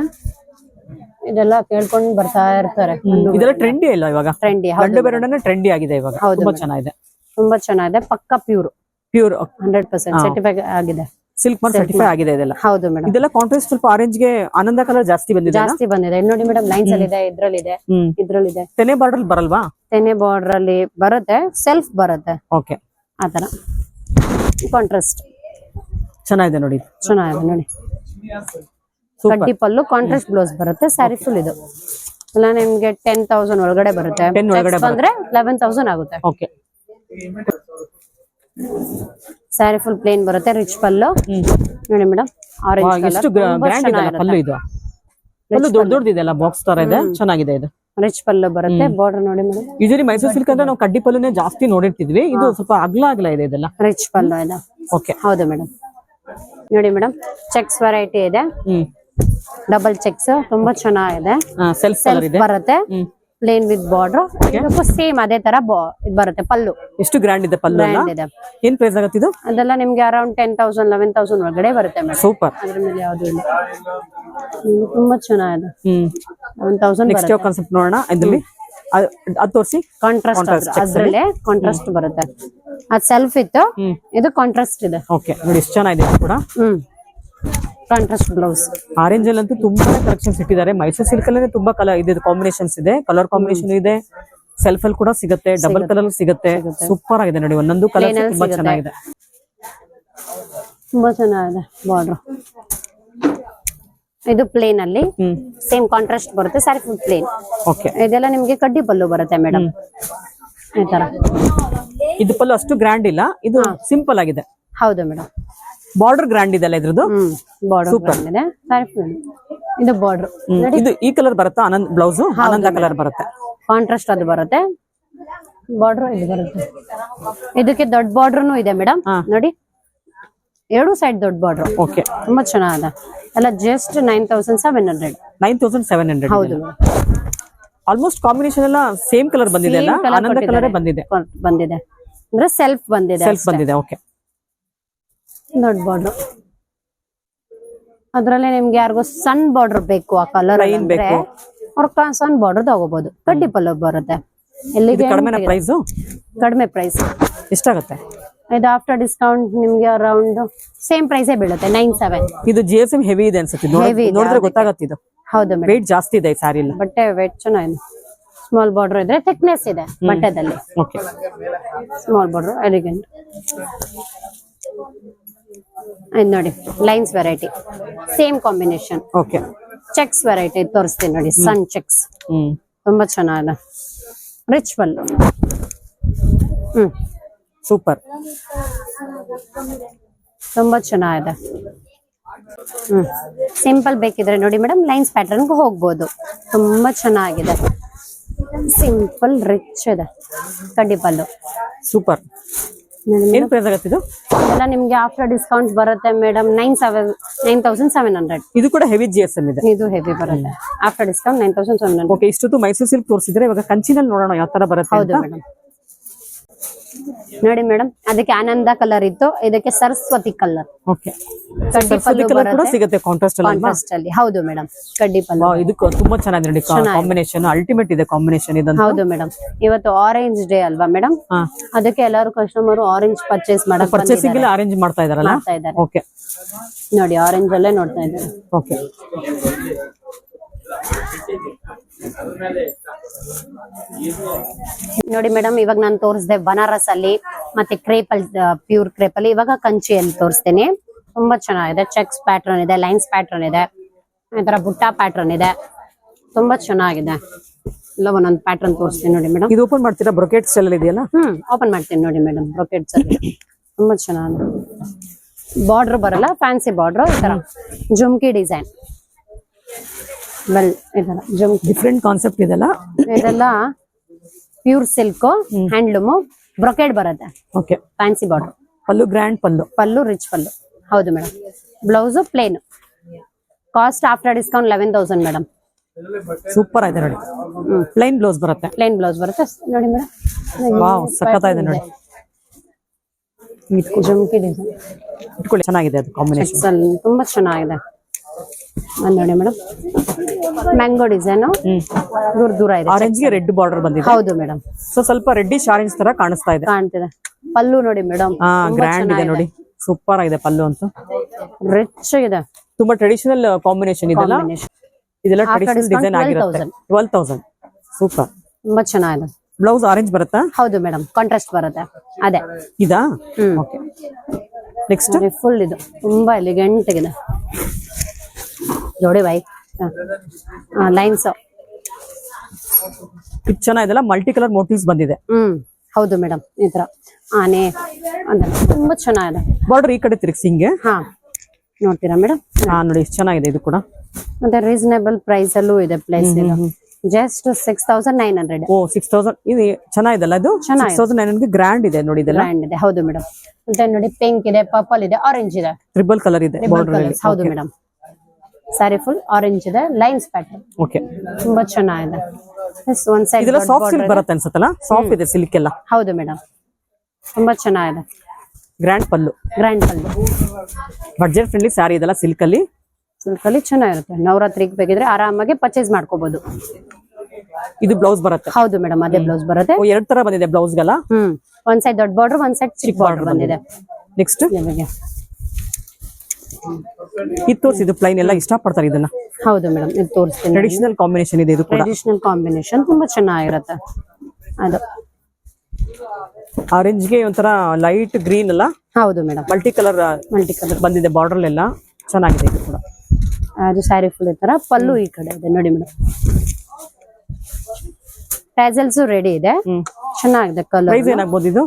ಇದೆಲ್ಲ ಕೇಳ್ಕೊಂಡು ಬರ್ತಾ ಇರ್ತಾರೆ. ಇದೆಲ್ಲ ಟ್ರೆಂಡಿ ಇಲ್ಲ ಇವಾಗ? ಟ್ರೆಂಡಿ ಗಂಡು ಬೆರಡನೆ ಟ್ರೆಂಡಿ ಆಗಿದೆ ಇವಾಗ. ಹೌದು ತುಂಬಾ ಚೆನ್ನಾಗಿದೆ. ತುಂಬಾ ಚೆನ್ನಾಗಿದೆ. ಪಕ್ಕಾ pure pure hundred percent certify ಆಗಿದೆ. ಸಿಲ್ಕ್ ಮಾಡಿ ಸರ್ಟಿಫೈ ಆಗಿದೆ ಇದೆಲ್ಲ. ಹೌದು ಮೇಡಮ್. ಇದೆಲ್ಲ ಕಾಂಟ್ರಾಸ್ಟ್ ಸ್ವಲ್ಪ ಆರೆಂಜ್ಗೆ ಆನಂದ ಕಲರ್ ಜಾಸ್ತಿ ಬಂದಿದೆ ಜಾಸ್ತಿ ಬಂದಿದೆ. ನೋಡಿ ಮೇಡಮ್ ಲೈನ್ಸ್ ಅಲ್ಲಿ ಇದೆ ಇದ್ರಲ್ಲಿ ಇದೆ ಇದ್ರಲ್ಲಿ ಇದೆ ತೆನೆ ಬಾರ್ಡರ್ ಬರಲ್ವಾ? ತೆನೆ ಬಾರ್ಡರ್ ಅಲ್ಲಿ ಬರುತ್ತೆ ಸೆಲ್ಫ್ ಬರುತ್ತೆ. ಓಕೆ ಆತರ ಕಾಂಟ್ರಾಸ್ಟ್ ಚೆನ್ನಾಗಿದೆ ನೋಡಿ. ಚೆನ್ನಾಗಿದೆ ನೋಡಿ. ಕಡ್ಡಿ ಪಲ್ಲು ಕಾಂಟ್ರಾಸ್ಟ್ ಬ್ಲೌಸ್ ಬರುತ್ತೆ. ಸ್ಯಾರಿ ಫುಲ್ ಇದು. ಇಲ್ಲ ನಿಮ್ಗೆ ಟೆನ್ ತೌಸಂಡ್ ಒಳಗಡೆ ಬರುತ್ತೆ. 10 ಒಳಗಡೆ ಬಂದ್ರೆ ಲೆವೆನ್ ತೌಸಂಡ್ ಆಗುತ್ತೆ. ಓಕೆ ಸ್ಯಾರಿ ಫುಲ್ ಪ್ಲೇನ್ ಬರುತ್ತೆ ರಿಚ್ ಪಲ್ಲು. ನೋಡಿ ಮೇಡಮ್ ಆರೆಂಜ್ ಇದೆ ಪಲ್ಲು ದೊಡ್ಡ ದೊಡ್ಡದಿದೆಲ್ಲ ಬಾಕ್ಸ್ ತರ ಇದೆ. ಚೆನ್ನಾಗಿದೆ ಇದು. ರಿಚ್ ಪಲ್ಲು ಬರುತ್ತೆ. ಬಾರ್ಡರ್ ನೋಡಿ ಮೇಡಮ್. ಯೂಶಲಿ ಮೈಸೂರು ಸಿಲ್ಕ್ ಅಂದ್ರೆ ನಾವು ಕಡ್ಡಿ ಪಲ್ಲುನೇ ಜಾಸ್ತಿ ನೋಡಿರ್ತಿದ್ವಿ. ಇದು ಸ್ವಲ್ಪ ಅಗ್ಲ ಅಗ್ಲ ಇದೆ ಇದೆಲ್ಲ. ರಿಚ್ ಪಲ್ಲು ಇದೆ. ಓಕೆ ಹೌದು ಮೇಡಮ್. ನೋಡಿ ಮೇಡಮ್ ಚೆಕ್ಸ್ ವೆರೈಟಿ ಇದೆ. ಡಬಲ್ ಚೆಕ್ಸ್ ತುಂಬಾ ಚೆನ್ನಾಗಿದೆ. ಸೆಲ್ಫ್ ಇದೆ. ಬರುತ್ತೆ. ಪ್ಲೇನ್ ವಿತ್ ಬಾರ್ಡರ್ ಇದಕ್ಕೂ ಸೇಮ್ ಅದೇ ತರ ಬಾ- ಬರುತ್ತೆ ಪಲ್ಲು. ಎಷ್ಟು ಗ್ರ್ಯಾಂಡ್ ಇದೆ ಪಲ್ಲು ಇದೆ. ಏನ್ ಪ್ರೈಸ್ ಆಗುತ್ತೆ ಇದು? ಅದೆಲ್ಲ ನಿಮ್ಗೆ around ten thousand eleven thousand ಒಳಗಡೆ ಬರುತ್ತೆ ಮೇಡಮ್ ಸೂಪರ್ ಅದ್ರ ಮೇಲೆ ಯಾವ್ದು ಇಲ್ಲ. ಇದು ತುಂಬಾ ಚೆನ್ನಾಗಿದೆ. ಲೆವೆನ್ ತೌಸಂಡ್ ನೆಕ್ಸ್ಟ್ ಯಾವ ಕಾನ್ಸೆಪ್ಟ್ ನೋಡೋಣ ಇದ್ರಲ್ಲಿ ಅದು ತೋರಿಸಿ. ಕಾಂಟ್ರಾಸ್ಟ್ ಅದ್ರಲ್ಲೇ ಕಾಂಟ್ರಾಸ್ಟ್ ಬರುತ್ತೆ. ಅದ್ ಸೆಲ್ಫ್ ಇತ್ತು. ಇದು ಕಾಂಟ್ರಾಸ್ಟ್ ಇದೆ. ಓಕೆ ನೋಡಿ ಎಷ್ಟು ಚೆನ್ನಾಗಿದೆ ಕೂಡ. ಹ್ಮ್. ಕಾಂಟ್ರಾಸ್ಟ್ ಬ್ಲೌಸ್ ಆರೆಂಜ್ ಅಲ್ಲಿ ಅಂತೂ ತುಂಬಾ ಕಲೆಕ್ಷನ್ಸ್ ಇಟ್ಟಿದ್ದಾರೆ. ಮೈಸೂರು ಸಿಲ್ಕ್ ಅಲ್ಲಿ ತುಂಬಾ ಕಲರ್ ಇದೆ. ಕಾಂಬಿನೇಷನ್ಸ್ ಇದೆ. ಕಲರ್ ಕಾಂಬಿನೇಷನ್ ಇದೆ. ಸೆಲ್ಫ್ ಅಲ್ಲಿ ಕೂಡ ಸಿಗುತ್ತೆ. ಡಬಲ್ ಕಲರ್ ಸಿಗುತ್ತೆ. ಸೂಪರ್ ಆಗಿದೆ ನೋಡಿ. ಒಂದೊಂದು ಕಲರ್ ತುಂಬಾ ಚೆನ್ನಾಗಿದೆ. ತುಂಬಾ ಚೆನ್ನಾಗಿದೆ ಬಾರ್ಡರ್ ಇದು ಪ್ಲೇನ್ ಅಲ್ಲಿ. ಸೇಮ್ ಕಾಂಟ್ರಾಸ್ಟ್ ಬರುತ್ತೆ. ಸ್ಯಾರಿ ಫುಲ್ ಪ್ಲೇನ್ ಓಕೆ ಇದೆಲ್ಲ ನಿಮಗೆ ಕಡ್ಡಿ ಪಲ್ಲು ಬರುತ್ತೆ ಮೇಡಮ್ ಈ ತರ. ಇದು ಪಲ್ಲು ಅಷ್ಟು ಗ್ರ್ಯಾಂಡ್ ಇಲ್ಲ. ಇದು ಸಿಂಪಲ್ ಆಗಿದೆ. ಹೌದು ಮೇಡಮ್ ಬಾರ್ಡರ್ ಗ್ರ್ಯಾಂಡ್ ಇದೆಲ್ಲ ಇದ್ರದ್ದು? ಸೂಪರ್ ಇದೆ. ಬಾರ್ಡರ್ ನೋಡಿ ಇದು ಈ ಕಲರ್ ಬರುತ್ತಾ? ಆನಂದ್ ಬ್ಲೌಸ್ ಆನಂದ ಕಲರ್ ಬರುತ್ತೆ. ಕಾಂಟ್ರಾಸ್ಟ್ ಅದು ಬರುತ್ತೆ. ಬಾರ್ಡರ್ ಇದು ಬರುತ್ತೆ. ಇದಕ್ಕೆ ದೊಡ್ಡ ಬಾರ್ಡರ್ನು ಇದೆ ಮೇಡಮ್. ನೋಡಿ. ಎರಡು ಸೈಡ್ ದೊಡ್ಡ ಬಾರ್ಡರ್ ಓಕೆ ತುಂಬಾ ಚೆನ್ನಾಗಿದೆ. ಎಲ್ಲ just nine thousand seven hundred nine thousand seven hundred ಹೌದು. ಆಲ್ಮೋಸ್ಟ್ ಕಾಂಬಿನೇಷನ್ ಎಲ್ಲ ಸೇಮ್ ಕಲರ್ ಬಂದಿದೆ ಅಲ್ಲ? ಆನಂದ ಕಲರ್ ಬಂದಿದೆ. ಬಂದಿದೆ. ಅಂದ್ರೆ ಸೆಲ್ಫ್ ಬಂದಿದೆ ಸೆಲ್ಫ್ ಬಂದಿದೆ ಓಕೆ ದೊಡ್ಡ ಬಾರ್ಡರ್ ಅದ್ರಲ್ಲೇ ನಿಮ್ಗೆ ಯಾರಿಗೂ ಸಣ್ಣ ಬಾರ್ಡರ್ ಬೇಕು ಆ ಕಲರ್ ಬೇಕು. ಅವ್ರ ಸಣ್ಣ ಬಾರ್ಡರ್ ತಗೋಬಹುದು ಕಡ್ಡಿ ಪಲ್ಲವ್ ಬರುತ್ತೆ. ಎಲ್ಲಿಗೆ ಕಡಿಮೆ ಪ್ರೈಸ್ ಕಡಿಮೆ ಪ್ರೈಸ್ ಎಷ್ಟಾಗುತ್ತೆ? ಇದು ಆಫ್ಟರ್ ಡಿಸ್ಕೌಂಟ್ ನಿಮ್ಗೆ ಅರೌಂಡ್ ಸೇಮ್ ಪ್ರೈಸ್ ಬೀಳುತ್ತೆ ನೈನ್ ಸೆವೆನ್ ಇದು ಜಿ ಎಸ್ ಎಂ ಹೆವಿ ಇದೆ ಅನ್ಸುತ್ತೆ. ನೋಡಿದ್ರೆ ಗೊತ್ತಾಗುತ್ತೆ ಇದು. ಹೌದು ವೇಟ್ ಜಾಸ್ತಿ ಇದೆ ಸಾರಿ ಇಲ್ಲ ಬಟ್ಟೆ ವೇಟ್ ಚೆನ್ನಾಗಿದೆ. ಸ್ಮಾಲ್ ಬಾರ್ಡರ್ ಇದ್ರೆ ಥಿಕ್ನೆಸ್ ಇದೆ ಬಟ್ಟೆದಲ್ಲಿ. ಓಕೆ ಸ್ಮಾಲ್ ಬಾರ್ಡರ್ ಎಲಿಗೆಂಟ್ ಇದು ನೋಡಿ lines variety same combination okay checks variety ತೋರಿಸ್ತೀನಿ ನೋಡಿ ಸನ್ ಚೆಕ್ಸ್ ತುಂಬಾ ಚೆನ್ನಾಗಿದೆ. ರಿಚ್ ಪಲ್ಲು ಹ್ಮ್. ಸೂಪರ್ ತುಂಬಾ ಚೆನ್ನಾಗಿದೆ. ಹ್ಮ್. ಸಿಂಪಲ್ ಬೇಕಿದ್ರೆ ನೋಡಿ ಮೇಡಮ್ ಲೈನ್ಸ್ ಪ್ಯಾಟರ್ನ್ಗೆ ಹೋಗ್ಬೋದು. ತುಂಬಾ ಚೆನ್ನಾಗಿದೆ. ಸಿಂಪಲ್ ರಿಚ್ ಇದೆ. ಕಡ್ಡಿ ಪಲ್ಲು. ಸೂಪರ್ ಏನ್ ಪ್ರೈಸ್ ಆಗತ್ತೆ ಇದು? ಎಲ್ಲ ನಿಮ್ಗೆ ಆಫ್ಟರ್ ಡಿಸ್ಕೌಂಟ್ ಬರುತ್ತೆ madam nine seven nine thousand seven hundred ಇದು ಕೂಡ ಹೆವಿ ಜಿ ಎಸ್ ಎಂ ಇದೆ. ಇದು ಹೆವಿ ಬರುತ್ತೆ. After discount nine thousand seven hundred okay ಇಷ್ಟೊತ್ತು ಮೈಸೂರು ಸಿಲ್ಕ್ ತೋರಿಸಿದ್ರೆ ಇವಾಗ ಕಂಚಿನಲ್ಲಿ ನೋಡೋಣ ಯಾವ ತರ ಬರುತ್ತೆ ಹೌದು ಮೇಡಮ್ ನೋಡಿ ಮೇಡಮ್ ಅದಕ್ಕೆ ಆನಂದ ಕಲರ್ ಇತ್ತು. ಇದಕ್ಕೆ ಸರಸ್ವತಿ ಕಲರ್ ಓಕೆ ಕಲರ್ ಕೂಡ ಸಿಗುತ್ತೆ ಕಾಂಟ್ರಾಸ್ಟ್ ಅಲ್ಲಿ ಕಾಂಟ್ರಾಸ್ಟ್ ಅಲ್ಲಿ. ಹೌದು ಮೇಡಮ್. ಕಡ್ಡಿ ಪಲ್ಲು ಇದು ತುಂಬಾ ಚೆನ್ನಾಗಿದೆ ನೋಡಿ ಕಾಂಬಿನೇಷನ್ ಅಲ್ಟಿಮೇಟ್ ಇದೆ ಕಾಂಬಿನೇಷನ್ ಇದಂತ. ಹೌದು ಮೇಡಮ್. ಇವತ್ತು ಆರೆಂಜ್ ಡೇ ಅಲ್ವಾ ಮೇಡಮ್? ಅದಕ್ಕೆ ಎಲ್ಲರೂ ಕಸ್ಟಮರ್ ಆರೆಂಜ್ ಪರ್ಚೇಸ್ ಮಾಡಕ್ ಪರ್ಚೇಸಿಂಗ್ ಅಲ್ಲಿ ಅರೇಂಜ್ ಮಾಡ್ತಾ ಇದಾರಲ್ಲ ಮಾಡ್ತಾ ಇದ್ದಾರೆ. ಓಕೆ ನೋಡಿ ಆರೆಂಜ್ ಅಲ್ಲೇ ನೋಡ್ತಾ ಇದ್ದಾರೆ. ಓಕೆ ನೋಡಿ ಮೇಡಮ್ ಇವಾಗ ನಾನು ತೋರಿಸ್ದೆ ಬನಾರಸ್ ಅಲ್ಲಿ ಮತ್ತೆ ಕ್ರೇಪ್ ಅಲ್ಲಿ ಪ್ಯೂರ್ ಕ್ರೇಪ್ ಅಲ್ಲಿ. ಇವಾಗ ಕಂಚಿಯಲ್ಲಿ ತೋರಿಸ್ತೇನೆ. ತುಂಬಾ ಚೆನ್ನಾಗಿದೆ. ಚೆಕ್ಸ್ ಪ್ಯಾಟರ್ನ್ ಇದೆ ಲೈನ್ಸ್ ಪ್ಯಾಟರ್ನ್ ಇದೆ. ಈ ತರ ಬುಟ್ಟ ಪ್ಯಾಟರ್ನ್ ಇದೆ. ತುಂಬಾ ಚೆನ್ನಾಗಿದೆ. ಇಲ್ಲ ಒಂದೊಂದು ಪ್ಯಾಟರ್ನ್ ತೋರಿಸ್ತೀನಿ ನೋಡಿ ಮೇಡಮ್ ಇದು ಓಪನ್ ಮಾಡ್ತೀರಾ? ಬ್ರೊಕೆಟ್ಸ್ ಎಲ್ಲ ಇದೆಯಲ್ಲ? ಹ್ಮ್ ಓಪನ್ ಮಾಡ್ತೀನಿ ನೋಡಿ ಮೇಡಮ್ ಬ್ರೊಕೆಟ್ಸ್ ಅಲ್ಲಿ. ತುಂಬಾ ಚೆನ್ನಾಗಿದೆ. ಬಾರ್ಡರ್ ಬರಲ್ಲ ಫ್ಯಾನ್ಸಿ ಬಾರ್ಡರ್ ಈ ತರ. ಜುಮ್ಕಿ ಡಿಸೈನ್ ವೆಲ್ ಇದೆಲ್ಲ ಜಂಕ್ ಡಿಫ್ರೆಂಟ್ ಕಾನ್ಸೆಪ್ಟ್ ಇದೆಲ್ಲ. ಇದೆಲ್ಲ ಪ್ಯೂರ್ ಸಿಲ್ಕ್ ಹ್ಯಾಂಡ್ಲೂಮು ಬ್ರೊಕೆಡ್ ಬರುತ್ತೆ. Okay fancy border pallu grand pallu. Pallu rich pallu. ಹೌದು madam blouse plain cost after discount eleven thousand madam super ಆಗಿದೆ ನೋಡಿ. ಪ್ಲೈನ್ ಬ್ಲೌಸ್ ಬರುತ್ತೆ. ಪ್ಲೇನ್ ಬ್ಲೌಸ್ ಬರುತ್ತೆ. ನೋಡಿ ಮೇಡಮ್ ವಾವ್ ಸಖತ್ತಾಗಿದೆ ನೋಡಿ. ಜುಮ್ಕಿ ಡಿಸೈನ್ ಚೆನ್ನಾಗಿದೆ ಅದು ಕಾಂಬಿನೇಷನ್ ತುಂಬಾ ಚೆನ್ನಾಗಿದೆ. ಒಂದ್ ನೋಡಿ ಮೇಡಮ್. ಮ್ಯಾಂಗೋ ಡಿಸೈನ್ ದೂರ ದೂರ ಇದೆ. ಆರೆಂಜ್ಗೆ ರೆಡ್ ಬಾರ್ಡರ್ ಬಂದಿದೆ. ಹೌದು ಮೇಡಮ್. ಸೊ ಸ್ವಲ್ಪ ರೆಡ್ಡಿಶ್ ಆರೆಂಜ್ ತರ ಕಾಣಿಸ್ತಾ ಇದೆ. ಕಾಣ್ತಿದೆ. ಪಲ್ಲು ನೋಡಿ ಮೇಡಮ್. ಹಾ ಗ್ರ್ಯಾಂಡ್ ಇದೆ ನೋಡಿ. ಸೂಪರ್ ಆಗಿದೆ ಪಲ್ಲು ಅಂತ. ರಿಚ್ ಇದೆ ತುಂಬಾ ಟ್ರೆಡಿಷನಲ್ ಕಾಂಬಿನೇಷನ್ ಇದೆಲ್ಲ. Combination. ಇದೆಲ್ಲ ಟ್ರೆಡಿಷನಲ್ ಡಿಸೈನ್ ಆಗಿರುತ್ತೆ. 12,000. ಟ್ವೆಲ್ ತೌಸಂಡ್ ಸೂಪರ್ ತುಂಬಾ ಚೆನ್ನಾಗಿದೆ. ಬ್ಲೌಸ್ ಆರೆಂಜ್ ಬರುತ್ತಾ? ಹೌದು ಮೇಡಮ್. ಕಾಂಟ್ರಾಸ್ಟ್ ಬರುತ್ತೆ. ಅದೇ. ಇದಾ? ಓಕೆ ನೆಕ್ಸ್ಟ್ ಫುಲ್ ಇದು. ತುಂಬಾ ಎಲಿಗೆಂಟ್ ಇದೆ ನೋಡಿ ಬಾಯ್ ಲೈನ್ಸ್ ಚೆನ್ನಾಗಿದೆಲ್ಲ ಮಲ್ಟಿ ಕಲರ್ ಮೋಟಿವ್ಸ್ ಬಂದಿದೆ. ಹ್ಮ್ ಹೌದು ಮೇಡಮ್ ಈ ತರ. ಆನೆ ತುಂಬಾ ಚೆನ್ನಾಗಿದೆ. ಬಾರ್ಡರ್ ಈ ಕಡೆ ತಿರುಗಿಸಿ ಹಿಂಗೆ. ಹಾ. ನೋಡ್ತೀರಾ ಮೇಡಮ್ ಹಾ ನೋಡಿ ಚೆನ್ನಾಗಿದೆ ಇದು ಕೂಡ. ಮತ್ತೆ ರೀಸನೇಬಲ್ ಪ್ರೈಸ್ ಅಲ್ಲೂ ಇದೆ place just six thousand nine hundred oh six thousand ಇದು ಚೆನ್ನಾಗಿದೆಲ್ಲ ಇದು. ಸಿಕ್ಸ್ ತೌಸಂಡ್ ನೈನ್ ಗ್ರ್ಯಾಂಡ್ ಇದೆ ನೋಡಿ ಇದೆಲ್ಲ. ಗ್ರ್ಯಾಂಡ್ ಇದೆ. ಹೌದು ಮೇಡಮ್ ಮತ್ತೆ ನೋಡಿ ಪಿಂಕ್ ಇದೆ ಪರ್ಪಲ್ ಇದೆ ಆರೆಂಜ್ ಇದೆ. ಟ್ರಿಬಲ್ ಕಲರ್ ಇದೆ ಬಾರ್ಡರ್ ಹೌದು ಮೇಡಮ್ ಸ್ಯಾರಿ ಫುಲ್ ಆರೆಂಜ್ ಇದೆ ಲೈನ್ಸ್ ಪ್ಯಾಟರ್ನ್ ಓಕೆ ತುಂಬಾ ಚೆನ್ನಾಗಿದೆ. ಎಸ್ ಒಂದ್ ಸೈಡ್ ಇದೆಲ್ಲ ಸಾಫ್ಟ್ ಸಿಲ್ಕ್ ಬರುತ್ತೆ ಅನ್ಸುತ್ತಲ್ಲ? ಸಾಫ್ಟ್ ಇದೆ ಸಿಲ್ಕ್ ಎಲ್ಲ. ಹೌದು ಮೇಡಮ್ ತುಂಬಾ ಚೆನ್ನಾಗಿದೆ. Grand pallu. Grand pallu. Budget friendly sari ಇದೆಲ್ಲ ಸಿಲ್ಕ್ ಅಲ್ಲಿ? ಸಿಲ್ಕ್ ಅಲ್ಲಿ ಚೆನ್ನಾಗಿರುತ್ತೆ. ನವರಾತ್ರಿಗೆ ಬೇಕಿದ್ರೆ ಆರಾಮಾಗಿ ಪರ್ಚೇಸ್ ಮಾಡ್ಕೋಬಹುದು ಇದು ಬ್ಲೌಸ್ ಬರುತ್ತೆ. ಹೌದು ಮೇಡಮ್ ಅದೇ ಬ್ಲೌಸ್ ಬರುತ್ತೆ. ಓ ಎರಡ್ ತರ ಬಂದಿದೆ ಬ್ಲೌಸ್ ಬ್ಲೌಸ್ಗೆಲ್ಲ ಹ್ಮ್. ಒಂದ್ ಸೈಡ್ ದೊಡ್ಡ ಬಾರ್ಡರ್ ಒಂದ್ ಸೈಡ್ ಚಿಕ್ಕ ಬಾರ್ಡರ್ ಬಂದಿದೆ. ನೆಕ್ಸ್ಟ್ ನಿಮಗೆ. ಇದು ತೋರಿಸಿ ಇದು ಪ್ಲೈನ್ ಎಲ್ಲ ಇಷ್ಟಪಡ್ತಾರೆ ಇದನ್ನ. ಹೌದು ಮೇಡಮ್ ಇದು ತೋರಿಸ್ತೀನಿ. ಟ್ರೆಡಿಷನಲ್ ಕಾಂಬಿನೇಷನ್ ಇದೆ ಇದು ಕೂಡ. ಟ್ರೆಡಿಷನಲ್ ಕಾಂಬಿನೇಷನ್ ತುಂಬಾ ಚೆನ್ನಾಗಿರುತ್ತೆ. ಅದು. ಆರೆಂಜ್ಗೆ ಒಂಥರ ಲೈಟ್ ಗ್ರೀನ್ ಅಲ್ಲ? ಹೌದು madam multi colour multi colour ಬಂದಿದೆ ಬಾರ್ಡರ್ ಎಲ್ಲ ಚೆನ್ನಾಗಿದೆ ಇದು ಕೂಡ. ಅದು ಸ್ಯಾರಿ ಫುಲ್ ಈ ತರ ಪಲ್ಲು ಈ ಕಡೆ ಇದೆ ನೋಡಿ ಮೇಡಮ್ ಟ್ಯಾಸಲ್ಸ್ ರೆಡಿ ಇದೆ. ಚೆನ್ನಾಗಿದೆ ಕಲರ್ ಪ್ರೈಸ್ ಏನಾಗ್ಬೋದು ಇದು?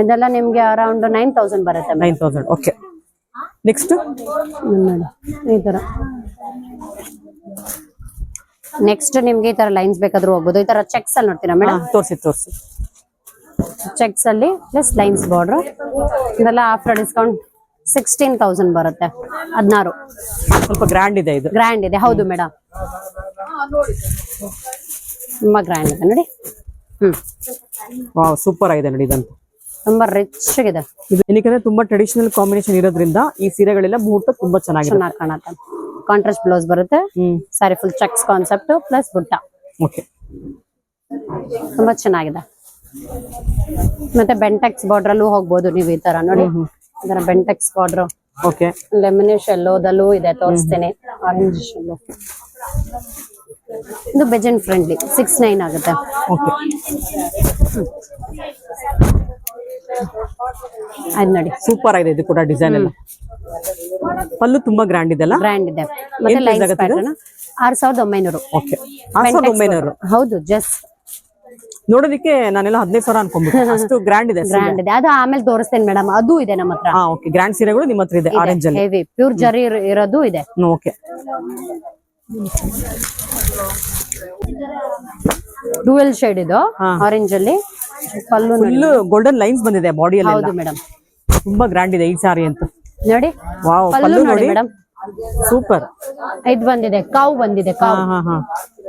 ಇದೆಲ್ಲ ನಿಮ್ಗೆ ಅರೌಂಡ್ ನೈನ್ ತೌಸಂಡ್ ಬರುತ್ತೆ ನೈನ್ ತೌಸಂಡ್ ಓಕೆ ನೆಕ್ಸ್ಟ್ ಈ ತರ. ನೆಕ್ಸ್ಟ್ ನಿಮ್ಗೆ ಈ ತರ ಲೈನ್ಸ್ ಬೇಕಾದ್ರೂ ಹೋಗ್ಬೋದು. ಈ ತರ ಚೆಕ್ಸ್ ಅಲ್ಲಿ ನೋಡ್ತೀರಾ ಮೇಡಮ್ ತೋರಿಸಿ ತೋರಿಸಿ. ಚೆಕ್ಸ್ ಅಲ್ಲಿ ಪ್ಲಸ್ ಲೈನ್ಸ್ ಬಾರ್ಡರ್ ಇದೆಲ್ಲ ಆಫ್ಟರ್ ಡಿಸ್ಕೌಂಟ್ ಸಿಕ್ಸ್ಟೀನ್ ತೌಸಂಡ್ ಬರುತ್ತೆ. ಹದಿನಾರು. ಸ್ವಲ್ಪ ಗ್ರ್ಯಾಂಡ್ ಇದೆ ಇದು. ಗ್ರ್ಯಾಂಡ್ ಇದೆ. ಹೌದು ಮೇಡಮ್ ತುಂಬಾ ಗ್ರ್ಯಾಂಡ್ ಇದೆ. ನೋಡಿ. ಹ್ಮ್. ವಾವ್ ಸೂಪರ್ ಆಗಿದೆ ನೋಡಿ ಇದಂತೂ. ತುಂಬಾ ರಿಚ್ ಆಗಿದೆ. ಏನಕ್ಕೆ ತುಂಬಾ ಟ್ರೆಡಿಷನಲ್ ಕಾಂಬಿನೇಷನ್ ಇರೋದ್ರಿಂದ ಈ ಸೀರೆಗಳೆಲ್ಲ ಮುಹೂರ್ತ ತುಂಬಾ ಚೆನ್ನಾಗಿದೆ. ಚೆನ್ನಾಗಿ ಕಾಣುತ್ತೆ. ಕಾಂಟ್ರಾಸ್ಟ್ ಬ್ಲೌಸ್ ಬರುತ್ತೆ. Sari full checks concept plus ಬುಟ್ಟ ಓಕೆ ತುಂಬಾ ಚೆನ್ನಾಗಿದೆ. ಮತ್ತೆ ಬೆಂಟೆಕ್ಸ್ ಬಾರ್ಡರ್ ಅಲ್ಲೂ ಹೋಗ್ಬೋದು ನೀವು ಈ ತರ ನೋಡಿ. ಇದರ ಬೆಂಟೆಕ್ಸ್ ಬಾರ್ಡರ್ ಓಕೆ ಲೆಮಿನೇಶ್ ಎಲ್ಲೋದಲ್ಲೂ ಇದೆ ತೋರಿಸ್ತೇನೆ. ಆರೆಂಜ್ ಎಲ್ಲೋ ಇದು ಬೆಜನ್ ಫ್ರೆಂಡ್ಲಿ ಸಿಕ್ಸ್ ನೈನ್ ಆಗುತ್ತೆ. ಓಕೆ ಅದ್ ನೋಡಿ. ಸೂಪರ್ ಆಗಿದೆ ಇದು ಕೂಡ ಡಿಸೈನ್ ಎಲ್ಲ. ಪಲ್ಲು ತುಂಬಾ ಗ್ರ್ಯಾಂಡ್ ಇದೆಲ್ಲ ಬ್ರ್ಯಾಂಡ್ ಇದೆ. ಮತ್ತೆ ಪ್ಯಾಟರ್ನ್ ಆರ್ ಸಾವಿರದ ಒಂಬೈನೂರು. ಓಕೆ ಆರ್ ಸಾವಿರದ ಒಂಬೈನೂರು. ಹೌದು ಜಸ್ಟ್ ನೋಡೋದಕ್ಕೆ ನಾನೆಲ್ಲ ಹದಿನೈದು ಸಾವಿರ ಅನ್ಕೊಂಡ್ಬಿಟ್ಟು. ಅಷ್ಟು ಗ್ರ್ಯಾಂಡ್ ಇದೆ ಗ್ರ್ಯಾಂಡ್ ಇದೆ. ಅದು ಆಮೇಲೆ ತೋರಿಸ್ತೇನೆ ಮೇಡಮ್ ಅದು ಇದೆ ನಮ್ಮ ಹತ್ರ. ಹಾ ಓಕೆ ಗ್ರ್ಯಾಂಡ್ ಸೀರೆಗಳು ನಿಮ್ಮ ಹತ್ರ ಇದೆ ಆರೆಂಜ್ ಅಲ್ಲಿ. ಹೆವಿ ಪ್ಯೂರ್ ಜರಿ ಇರೋದು ಇದೆ. ಓಕೆ ಡುವೆಲ್ ಶೇಡ್ ಇದು ಆರೆಂಜ್ ಅಲ್ಲಿ. ಪಲ್ಲು. ಫುಲ್ ಗೋಲ್ಡನ್ ಲೈನ್ಸ್ ಬಂದಿದೆ ಬಾಡಿಯಲ್ಲಿ ಹೌದು ಮೇಡಮ್ ತುಂಬಾ ಗ್ರ್ಯಾಂಡ್ ಇದೆ ಈ ಸಾರಿ ಅಂತ. ನೋಡಿ ವಾವ್ ಪಲ್ಲು ನೋಡಿ ಮೇಡಮ್ ಸೂಪರ್ ಇದು ಬಂದಿದೆ ಕಾವು ಬಂದಿದೆ ಕಾವು. ಹಾ ಹಾ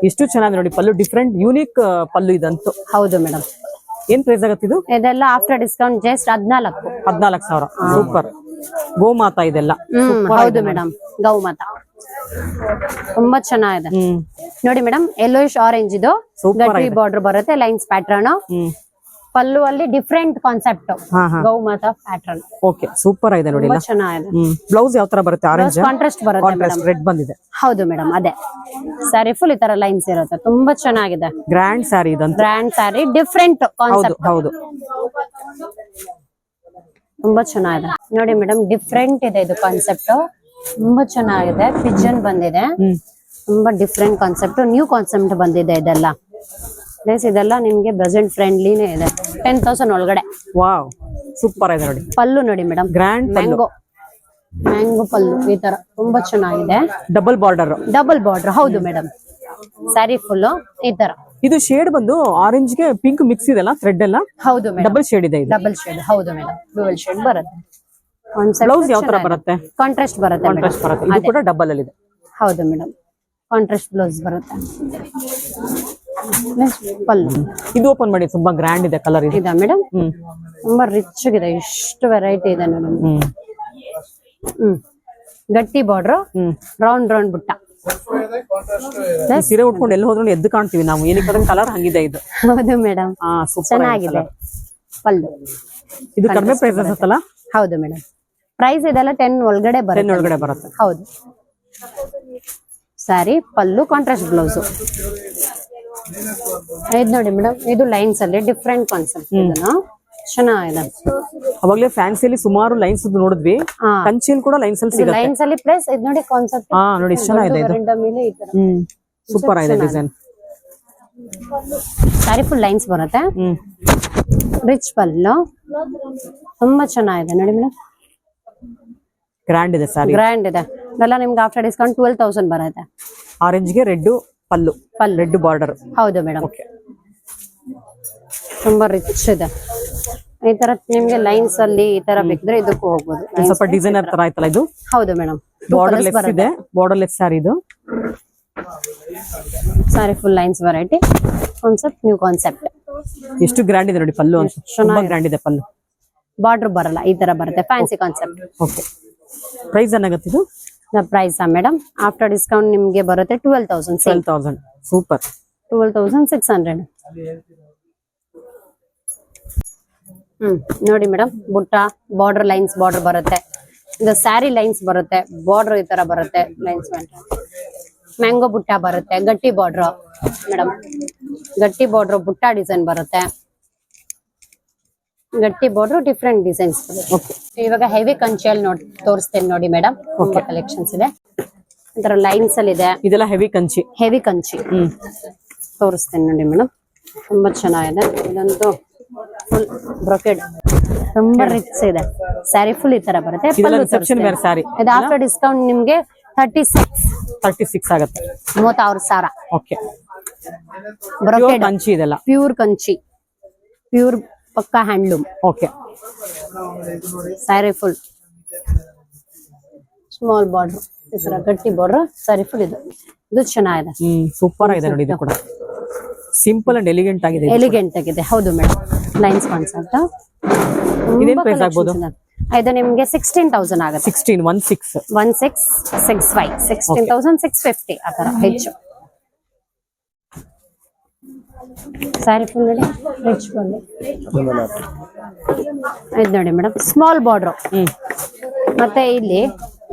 ಎಷ್ಟು ಚೆನ್ನಾಗಿದೆ ನೋಡಿ ಪಲ್ಲು ಡಿಫ್ರೆಂಟ್ ಯೂನಿಕ್ ಪಲ್ಲು ಇದಂತೂ. ಹೌದು ಮೇಡಮ್ ಏನ್ ಪ್ರೈಸ್ ಆಗತ್ತೆ ಇದು? ಇದೆಲ್ಲ ಆಫ್ಟರ್ ಡಿಸ್ಕೌಂಟ್ ಜಸ್ಟ್ ಹದ್ನಾಲ್ಕು. ಹದ್ನಾಲ್ಕು ಸಾವಿರ. ಸೂಪರ್ ಗೋಮಾತಾ ಇದೆಲ್ಲ. ಹೌದು ಮೇಡಮ್ ಗೌಮಾತ. ತುಂಬಾ ಚೆನ್ನಾಗಿದೆ. ನೋಡಿ ಮೇಡಮ್ ಯೆಲ್ಲೋಯಿಶ್ ಆರೆಂಜ್ ಇದು. ಗಟ್ಟಿ ಬಾರ್ಡರ್ ಬರುತ್ತೆ ಲೈನ್ಸ್ ಪ್ಯಾಟರ್ನ್ ಪಲ್ಲು ಅಲ್ಲಿ ಡಿಫ್ರೆಂಟ್ ಕಾನ್ಸೆಪ್ಟ್ ಗೌಮಾತಾ ಪ್ಯಾಟರ್ನ್ ಓಕೆ ಸೂಪರ್ ಆಗಿದೆ ನೋಡಿ ಚೆನ್ನಾಗಿದೆ. ಬ್ಲೌಸ್ ಯಾವ ತರ ಬರುತ್ತೆ? ಆರೆಂಜ್ ಕಾಂಟ್ರಾಸ್ಟ್ ಬರುತ್ತೆ ರೆಡ್ ಬಂದಿದೆ. ಹೌದು ಮೇಡಮ್ ಅದೇ. ಸ್ಯಾರಿ ಫುಲ್ ಈ ತರ ಲೈನ್ಸ್ ಇರುತ್ತೆ. ತುಂಬಾ ಚೆನ್ನಾಗಿದೆ. ಗ್ರ್ಯಾಂಡ್ ಸ್ಯಾರಿ ಇದಂತ. ಬ್ರ್ಯಾಂಡ್ ಸ್ಯಾರಿ ಡಿಫ್ರೆಂಟ್ ಕಾನ್ಸೆಪ್ಟ್ ಹೌದು ತುಂಬಾ ಚೆನ್ನಾಗಿದೆ. ನೋಡಿ ಮೇಡಮ್ ಡಿಫ್ರೆಂಟ್ ಇದೆ ಇದು ಕಾನ್ಸೆಪ್ಟ್ ತುಂಬಾ ಚೆನ್ನಾಗಿದೆ. ಪಿಜನ್ ಬಂದಿದೆ. ತುಂಬಾ ಡಿಫ್ರೆಂಟ್ ಕಾನ್ಸೆಪ್ಟ್ ನ್ಯೂ ಕಾನ್ಸೆಪ್ಟ್ ಬಂದಿದೆ ಇದೆಲ್ಲ. ಪ್ಲೇಸ್ ಇದೆಲ್ಲ ನಿಮ್ಗೆ ಬಜೆಟ್ ಫ್ರೆಂಡ್ಲಿನೇ ಇದೆ. ಟೆನ್ ತೌಸಂಡ್ ಒಳಗಡೆ. ವಾವ್ ಸೂಪರ್ ಇದೆ ನೋಡಿ. ಪಲ್ಲು ನೋಡಿ madam grand mango mango pallu ಈ ತರ ತುಂಬಾ ಚೆನ್ನಾಗಿದೆ. ಡಬಲ್ ಬಾರ್ಡರ್ ಡಬಲ್ ಬಾರ್ಡರ್ ಹೌದು ಮೇಡಮ್ ಸ್ಯಾರಿ ಫುಲ್ ಈ ತರ. ಇದು ಶೇಡ್ ಬಂದು ಆರೆಂಜ್ಗೆ ಪಿಂಕ್ ಮಿಕ್ಸ್ ಇದೆಲ್ಲ ಥ್ರೆಡ್ ಎಲ್ಲ? ಹೌದು ಡಬಲ್ ಶೇಡ್ ಇದೆ ಇದು. ಡಬಲ್ ಶೇಡ್ ಹೌದು ಮೇಡಮ್ ಡಬಲ್ ಶೇಡ್ ಬರುತ್ತೆ. ಬ್ಲೌಸ್ ಯಾವ ತರ ಬರುತ್ತೆ? ಕಾಂಟ್ರಾಸ್ಟ್ ಬರುತ್ತೆ. ಕಾಂಟ್ರಾಸ್ಟ್ ಬರುತ್ತೆ. ಇದು ಕೂಡ ಡಬಲ್ ಅಲ್ಲಿ ಇದೆ ಹೌದು ಮೇಡಮ್ ಕಾಂಟ್ರಾಸ್ಟ್ ಬ್ಲೌಸ್ ಬರುತ್ತೆ. ನೆಕ್ಸ್ಟ್ ಪಲ್ಲು. ಇದು ಓಪನ್ ಮಾಡಿ ತುಂಬಾ ಗ್ರ್ಯಾಂಡ್ ಇದೆ ಕಲರ್ ಇದೆ. ಇದಾ ಮೇಡಮ್ ತುಂಬಾ ರಿಚ್ ಇದೆ ಎಷ್ಟು ವೆರೈಟಿ ಇದೆ ಮೇಡಮ್ ಹ್ಮ್. ಗಟ್ಟಿ ಬಾರ್ಡರ್ ಹ್ಮ್. ರೌಂಡ್ ರೌಂಡ್ ಬುಟ್ಟ. ಸೀರೆ ಉಟ್ಕೊಂಡು ಎಲ್ಲಿ ಹೋದ್ರು ಎದ್ದು ಕಾಣ್ತೀವಿ ನಾವು. ಏನಕ್ಕೆ ಕಲರ್ ಹಂಗಿದೆ ಇದು. ಹೌದು ಮೇಡಮ್ ಚೆನ್ನಾಗಿದೆ. ಪಲ್ಲು. ಇದು ಕಡಿಮೆ ಪ್ರೈಸ್ ಅನ್ಸುತ್ತಲ್ಲ ಹೌದು ಮೇಡಮ್ ಪ್ರೈಸ್ ಇದೆಲ್ಲ ಟೆನ್ ಒಳಗಡೆ ಬರುತ್ತೆ. ಒಳಗಡೆ ಬರುತ್ತೆ. ಹೌದು. ಸ್ಯಾರಿ ಪಲ್ಲು ಕಾಂಟ್ರಾಸ್ಟ್ ಬ್ಲೌಸ್ ಇದು ನೋಡಿ ಮೇಡಮ್ ಇದು ಲೈನ್ಸ್ ಅಲ್ಲಿ ಡಿಫ್ರೆಂಟ್ ಕಾನ್ಸೆಪ್ಟ್ ಇದನ್ನು. ಚೆನ್ನಾಗಿದೆ. ಅವಾಗ್ಲೇ ಫ್ಯಾನ್ಸಿಯಲ್ಲಿ ಸುಮಾರು ಲೈನ್ಸ್ ನೋಡಿದ್ವಿ. ಕಂಚಿಲ್ ಕೂಡ ಲೈನ್ಸ್ ಅಲ್ಲಿ ಸಿಗುತ್ತೆ. ಲೈನ್ಸ್ ಅಲ್ಲಿ ಪ್ಲಸ್ ಇದು ನೋಡಿ ಕಾನ್ಸೆಪ್ಟ್ ಹಾ ನೋಡಿ ಚೆನ್ನಾಗಿದೆ ಇದು. ಸೂಪರ್ ಆಗಿದೆ ಡಿಸೈನ್ ಸಾರಿ ಫುಲ್ ಲೈನ್ಸ್ ಬರುತ್ತೆ. ರಿಚ್ ಪಲ್ಲು. ತುಂಬಾ ಚೆನ್ನಾಗಿದೆ. ನೋಡಿ ಮೇಡಮ್ ಗ್ರ್ಯಾಂಡ್ ಇದೆ ಸಾರಿ ಗ್ರ್ಯಾಂಡ್ ಇದೆ. ಇದೆಲ್ಲ ನಿಮ್ಗೆ ಆಫ್ಟರ್ ಡಿಸ್ಕೌಂಟ್ ಟ್ವೆಲ್ ತೌಸಂಡ್ ಬರುತ್ತೆ. ಆರೆಂಜ್ಗೆ red pallu. Pallu. Red border ಹೌದು ಮೇಡಮ್ ತುಂಬಾ ರಿಚ್ ಇದೆ. ಈ ತರ ನಿಮ್ಗೆ ಲೈನ್ಸ್ ಅಲ್ಲಿ ಈ ತರ ಬೇಕಿದ್ರೆ ಇದಕ್ಕೂ ಹೋಗ್ಬೋದು. ಸ್ವಲ್ಪ ಡಿಸೈನರ್ ತರ ಆಯ್ತಲ್ಲ ಇದು? ಹೌದು ಮೇಡಮ್ ಬಾರ್ಡರ್ ಲೆಸ್ ಇದೆ. ಬಾರ್ಡರ್ ಲೆಸ್ ಸಾರಿ ಇದು. Sari full lines variety concept new concept ಎಷ್ಟು ಗ್ರ್ಯಾಂಡ್ ಇದೆ ನೋಡಿ ಪಲ್ಲು ಅಂತ ತುಂಬಾ ಗ್ರ್ಯಾಂಡ್ ಇದೆ ಪಲ್ಲು. ಬಾರ್ಡರ್ ಬರಲ್ಲ ಈ ತರ ಬರುತ್ತೆ. ಫ್ಯಾನ್ಸಿ ಕಾನ್ಸೆಪ್ಟ್ ಓಕೆ ಪ್ರೈಸ್ ಏನಾಗುತ್ತೆ ಇದು? ಪ್ರೈಸ್ ಮೇಡಮ್ ಆಫ್ಟರ್ ಡಿಸ್ಕೌಂಟ್ ನಿಮ್ಗೆ ಬರುತ್ತೆ twelve thousand twelve thousand super twelve thousand six hundred hmm ನೋಡಿ ಮೇಡಮ್ ಬುಟ್ಟ ಬಾರ್ಡರ್ ಲೈನ್ಸ್ ಬಾರ್ಡರ್ ಬರುತ್ತೆ. ಇದು ಸ್ಯಾರಿ ಲೈನ್ಸ್ ಬರುತ್ತೆ ಬಾರ್ಡರ್ ಈ ತರ ಬರುತ್ತೆ. ಲೈನ್ಸ್ ಮ್ಯಾಂಗೋ ಬುಟ್ಟ ಬರುತ್ತೆ ಗಟ್ಟಿ ಬಾರ್ಡರ್ ಮೇಡಮ್ ಗಟ್ಟಿ ಬಾರ್ಡರ್ ಬುಟ್ಟ ಡಿಸೈನ್ ಬರುತ್ತೆ. ಗಟ್ಟಿ ಬಾರ್ಡರ್ ಡಿಫ್ರೆಂಟ್ ಡಿಸೈನ್ಸ್ ಓಕೆ ಇವಾಗ ಹೆವಿ ಕಂಚಿಯಲ್ಲಿ ನೋಡಿ ತೋರಿಸ್ತೇನೆ ನೋಡಿ ಮೇಡಮ್ ಕಲೆಕ್ಷನ್ಸ್ ಇದೆ. ಒಂಥರ ಲೈನ್ಸ್ ಅಲ್ಲಿ ಇದೆ. ಇದೆಲ್ಲ ಹೆವಿ ಕಂಚಿ. ಹೆವಿ ಕಂಚಿ. ತೋರಿಸ್ತೇನೆ ನೋಡಿ ಮೇಡಮ್ ತುಂಬಾ ಚೆನ್ನಾಗಿದೆ. ಇದಂತೂ ಫುಲ್ ಬ್ರೊಕೆಡ್ ತುಂಬಾ ರಿಚ್ ಇದೆ. ಸ್ಯಾರಿ ಫುಲ್ ಈ ತರ ಬರುತ್ತೆ. ಇದು ಆಫ್ಟರ್ ಡಿಸ್ಕೌಂಟ್ ನಿಮ್ಗೆ ತರ್ಟಿ ಸಿಕ್ಸ್ ತರ್ಟಿ ಸಿಕ್ಸ್ ಆಗುತ್ತೆ. ಮೂವತ್ತಾರು ಸಾವಿರ. ಓಕೆ ಬ್ರೊಕೆಡ್ ಕಂಚಿ ಇದೆಲ್ಲ. ಪ್ಯೂರ್ ಕಂಚಿ. ಪ್ಯೂರ್ ಪಕ್ಕಾ handloom. Okay. Sari full. Small border. ಈ ತರ ಗಟ್ಟಿ ಬಾರ್ಡರ್ ಸ್ಯಾರಿ ಫುಲ್ ಇದು. ಇದು ಚೆನ್ನಾಗಿದೆ. ಹ್ಮ್ ಸೂಪರ್ ಆಗಿದೆ ನೋಡಿ ಇದು ಕೂಡ. ಸಿಂಪಲ್ ಅಂಡ್ ಎಲಿಗೆಂಟ್ ಆಗಿದೆ. ಎಲಿಗೆಂಟ್ ಆಗಿದೆ. ಹೌದು ಮೇಡಮ್ ಲೈನ್ಸ್ ಕಾನ್ಸೆಪ್ಟ್ ಇದೇನ್ price ಆಗ್ಬೋದು? ಇದು ನಿಮ್ಗೆ ಸಿಕ್ಸ್ಟೀನ್ ತೌಸಂಡ್ ಆಗುತ್ತೆ. Sixteen one six one six six five sixteen thousand six fifty ಆ ಥರ ಹೆಚ್ಚು. ಸ್ಯಾರಿ ಫುಲ್ ನೋಡಿ ರಿಚ್ ಬಂದು ಇದು ನೋಡಿ ಮೇಡಮ್ ಸ್ಮಾಲ್ ಬಾರ್ಡ್ರು ಹ್ಮ್. ಮತ್ತೆ ಇಲ್ಲಿ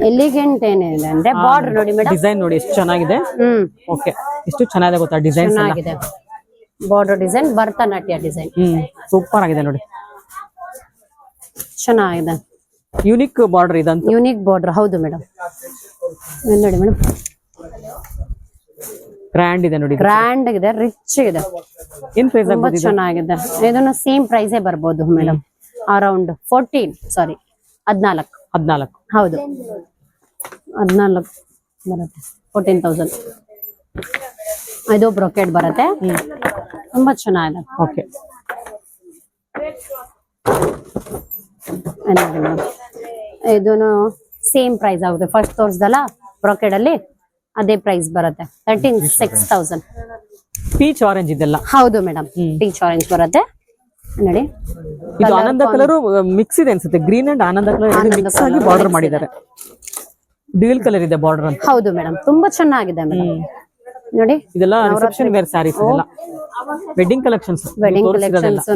ಎಲಿಗೆಂಟ್ ಏನಿದೆ ಅಂದ್ರೆ ಬಾರ್ಡರ್ ನೋಡಿ ಮೇಡಮ್ ಡಿಸೈನ್ ನೋಡಿ ಎಷ್ಟು ಚೆನ್ನಾಗಿದೆ? ಹ್ಮ್. ಓಕೆ ಎಷ್ಟು ಚೆನ್ನಾಗಿದೆ ಗೊತ್ತಾ ಡಿಸೈನ್ ಚೆನ್ನಾಗಿದೆ. Border design Bharatanatyam design hmm super ಆಗಿದೆ ನೋಡಿ. ಚೆನ್ನಾಗಿದೆ. ಯುನಿಕ್ ಬಾರ್ಡರ್ ಇದಂತ. ಯೂನಿಕ್ ಬಾರ್ಡರ್ ಹೌದು ಮೇಡಮ್ ನೋಡಿ ಮೇಡಮ್ ಗ್ರ್ಯಾಂಡ್ ಇದೆ ನೋಡಿ. ಗ್ರ್ಯಾಂಡ್ ಇದೆ ರಿಚ್ ಇದೆ ಏನ್ ಪ್ರೈಸ್ ತುಂಬಾ ಚೆನ್ನಾಗಿದೆ. ಇದನ್ನು ಸೇಮ್ ಪ್ರೈಸೇ ಬರ್ಬೋದು ಮೇಡಮ್ ಅರೌಂಡ್ ಫೋರ್ಟೀನ್ ಸಾರಿ ಹದ್ನಾಲ್ಕು. ಹದ್ನಾಲ್ಕು. ಹೌದು. ಹದ್ನಾಲ್ಕು ಬರುತ್ತೆ ಫೋರ್ಟೀನ್ ತೌಸಂಡ್ ಇದು ಬ್ರೊಕೆಟ್ ಬರುತ್ತೆ. ತುಂಬಾ ಚೆನ್ನಾಗಿದೆ. ಓಕೆ ಇದನ್ನು ಸೇಮ್ ಪ್ರೈಸ್ ಆಗುತ್ತೆ. ಫಸ್ಟ್ ತೋರಿಸ್ದಲ್ಲ ಬ್ರೊಕೆಡ್ ಅಲ್ಲಿ? ಅದೇ ಪ್ರೈಸ್ ಬರುತ್ತೆ. Thirteen six thousand peach orange ಇದೆಲ್ಲ. ಹೌದು ಮೇಡಮ್ ಪೀಚ್ ಆರೆಂಜ್ ಬರುತ್ತೆ. ನೋಡಿ. ಇದು ಆನಂದ ಕಲರ್ ಮಿಕ್ಸ್ ಇದೆ ಅನ್ಸುತ್ತೆ. ಗ್ರೀನ್ ಅಂಡ್ ಆನಂದ ಕಲರ್ ಮಿಕ್ಸ್ ಆಗಿ ಬಾರ್ಡರ್ ಮಾಡಿದ್ದಾರೆ. ಡ್ಯೂಲ್ ಕಲರ್ ಇದೆ ಬಾರ್ಡರ್ ಅಂತ. ಹೌದು ಮೇಡಮ್ ತುಂಬಾ ಚೆನ್ನಾಗಿದೆ ಮೇಡಮ್ ನೋಡಿ. ಇದೆಲ್ಲ ರಿಸೆಪ್ಷನ್ ವೇರ್ ಸ್ಯಾರೀಸ್ ಇದೆಲ್ಲ. ವೆಡ್ಡಿಂಗ್ ಕಲೆಕ್ಷನ್ಸ್ ವೆಡ್ಡಿಂಗ್ ಕಲೆಕ್ಷನ್ಸ್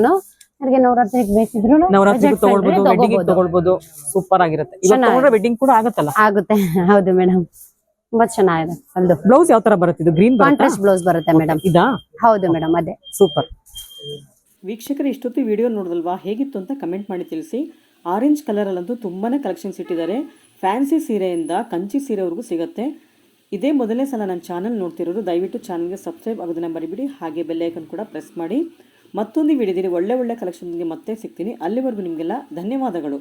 ನನಗೆ ನವರಾತ್ರಿಗೆ ಬೇಕಿದ್ರು ನವರಾತ್ರಿಗೆ ತಗೊಳ್ಬಹುದು ವೆಡ್ಡಿಂಗ್ ತಗೊಳ್ಬಹುದು ಸೂಪರ್ ಆಗಿರುತ್ತೆ. ಇವತ್ತು ತಗೊಂಡ್ರೆ ವೆಡ್ಡಿಂಗ್ ಕೂಡ ಆಗುತ್ತಲ್ಲ. ಆಗುತ್ತೆ. ಹೌದು ಮೇಡಮ್ ತುಂಬಾ ಚೆನ್ನಾಗಿದೆ ಅಲ್ದು ಬ್ಲೌಸ್ ಯಾವ ತರ ಬರುತ್ತೆ? ಇದು ಗ್ರೀನ್ ಕಾಂಟ್ರಾಸ್ಟ್ ಬ್ಲೌಸ್ ಬರುತ್ತೆ ಮೇಡಮ್ ಇದಾ? ಹೌದು ಮೇಡಮ್ ಅದೇ. ಸೂಪರ್ ವೀಕ್ಷಕರು ಇಷ್ಟೊತ್ತು ವಿಡಿಯೋ ನೋಡಿದಲ್ವಾ ಹೇಗಿತ್ತು ಅಂತ ಕಮೆಂಟ್ ಮಾಡಿ ತಿಳಿಸಿ. ಆರೆಂಜ್ ಕಲರಲ್ಲಂತೂ ತುಂಬಾ ಕಲೆಕ್ಷನ್ಸ್ ಇಟ್ಟಿದ್ದಾರೆ. ಫ್ಯಾನ್ಸಿ ಸೀರೆಯಿಂದ ಕಂಚಿ ಸೀರೆವರೆಗೂ ಸಿಗುತ್ತೆ. ಇದೇ ಮೊದಲನೇ ಸಲ ನನ್ನ ಚಾನಲ್ ನೋಡ್ತಿರೋರು ದಯವಿಟ್ಟು ಚಾನಲ್ಗೆ ಸಬ್ಸ್ಕ್ರೈಬ್ ಆಗೋದನ್ನ ಬರಿಬಿಡಿ ಹಾಗೆ ಬೆಲ್ಲೈಕನ್ ಕೂಡ ಪ್ರೆಸ್ ಮಾಡಿ. ಮತ್ತೊಂದು ವಿಡಿಯೋದಲ್ಲಿ ಒಳ್ಳೆ ಒಳ್ಳೆ ಕಲೆಕ್ಷನ್ಗೆ ಮತ್ತೆ ಸಿಗ್ತೀನಿ. ಅಲ್ಲಿವರೆಗೂ ನಿಮಗೆಲ್ಲ ಧನ್ಯವಾದಗಳು.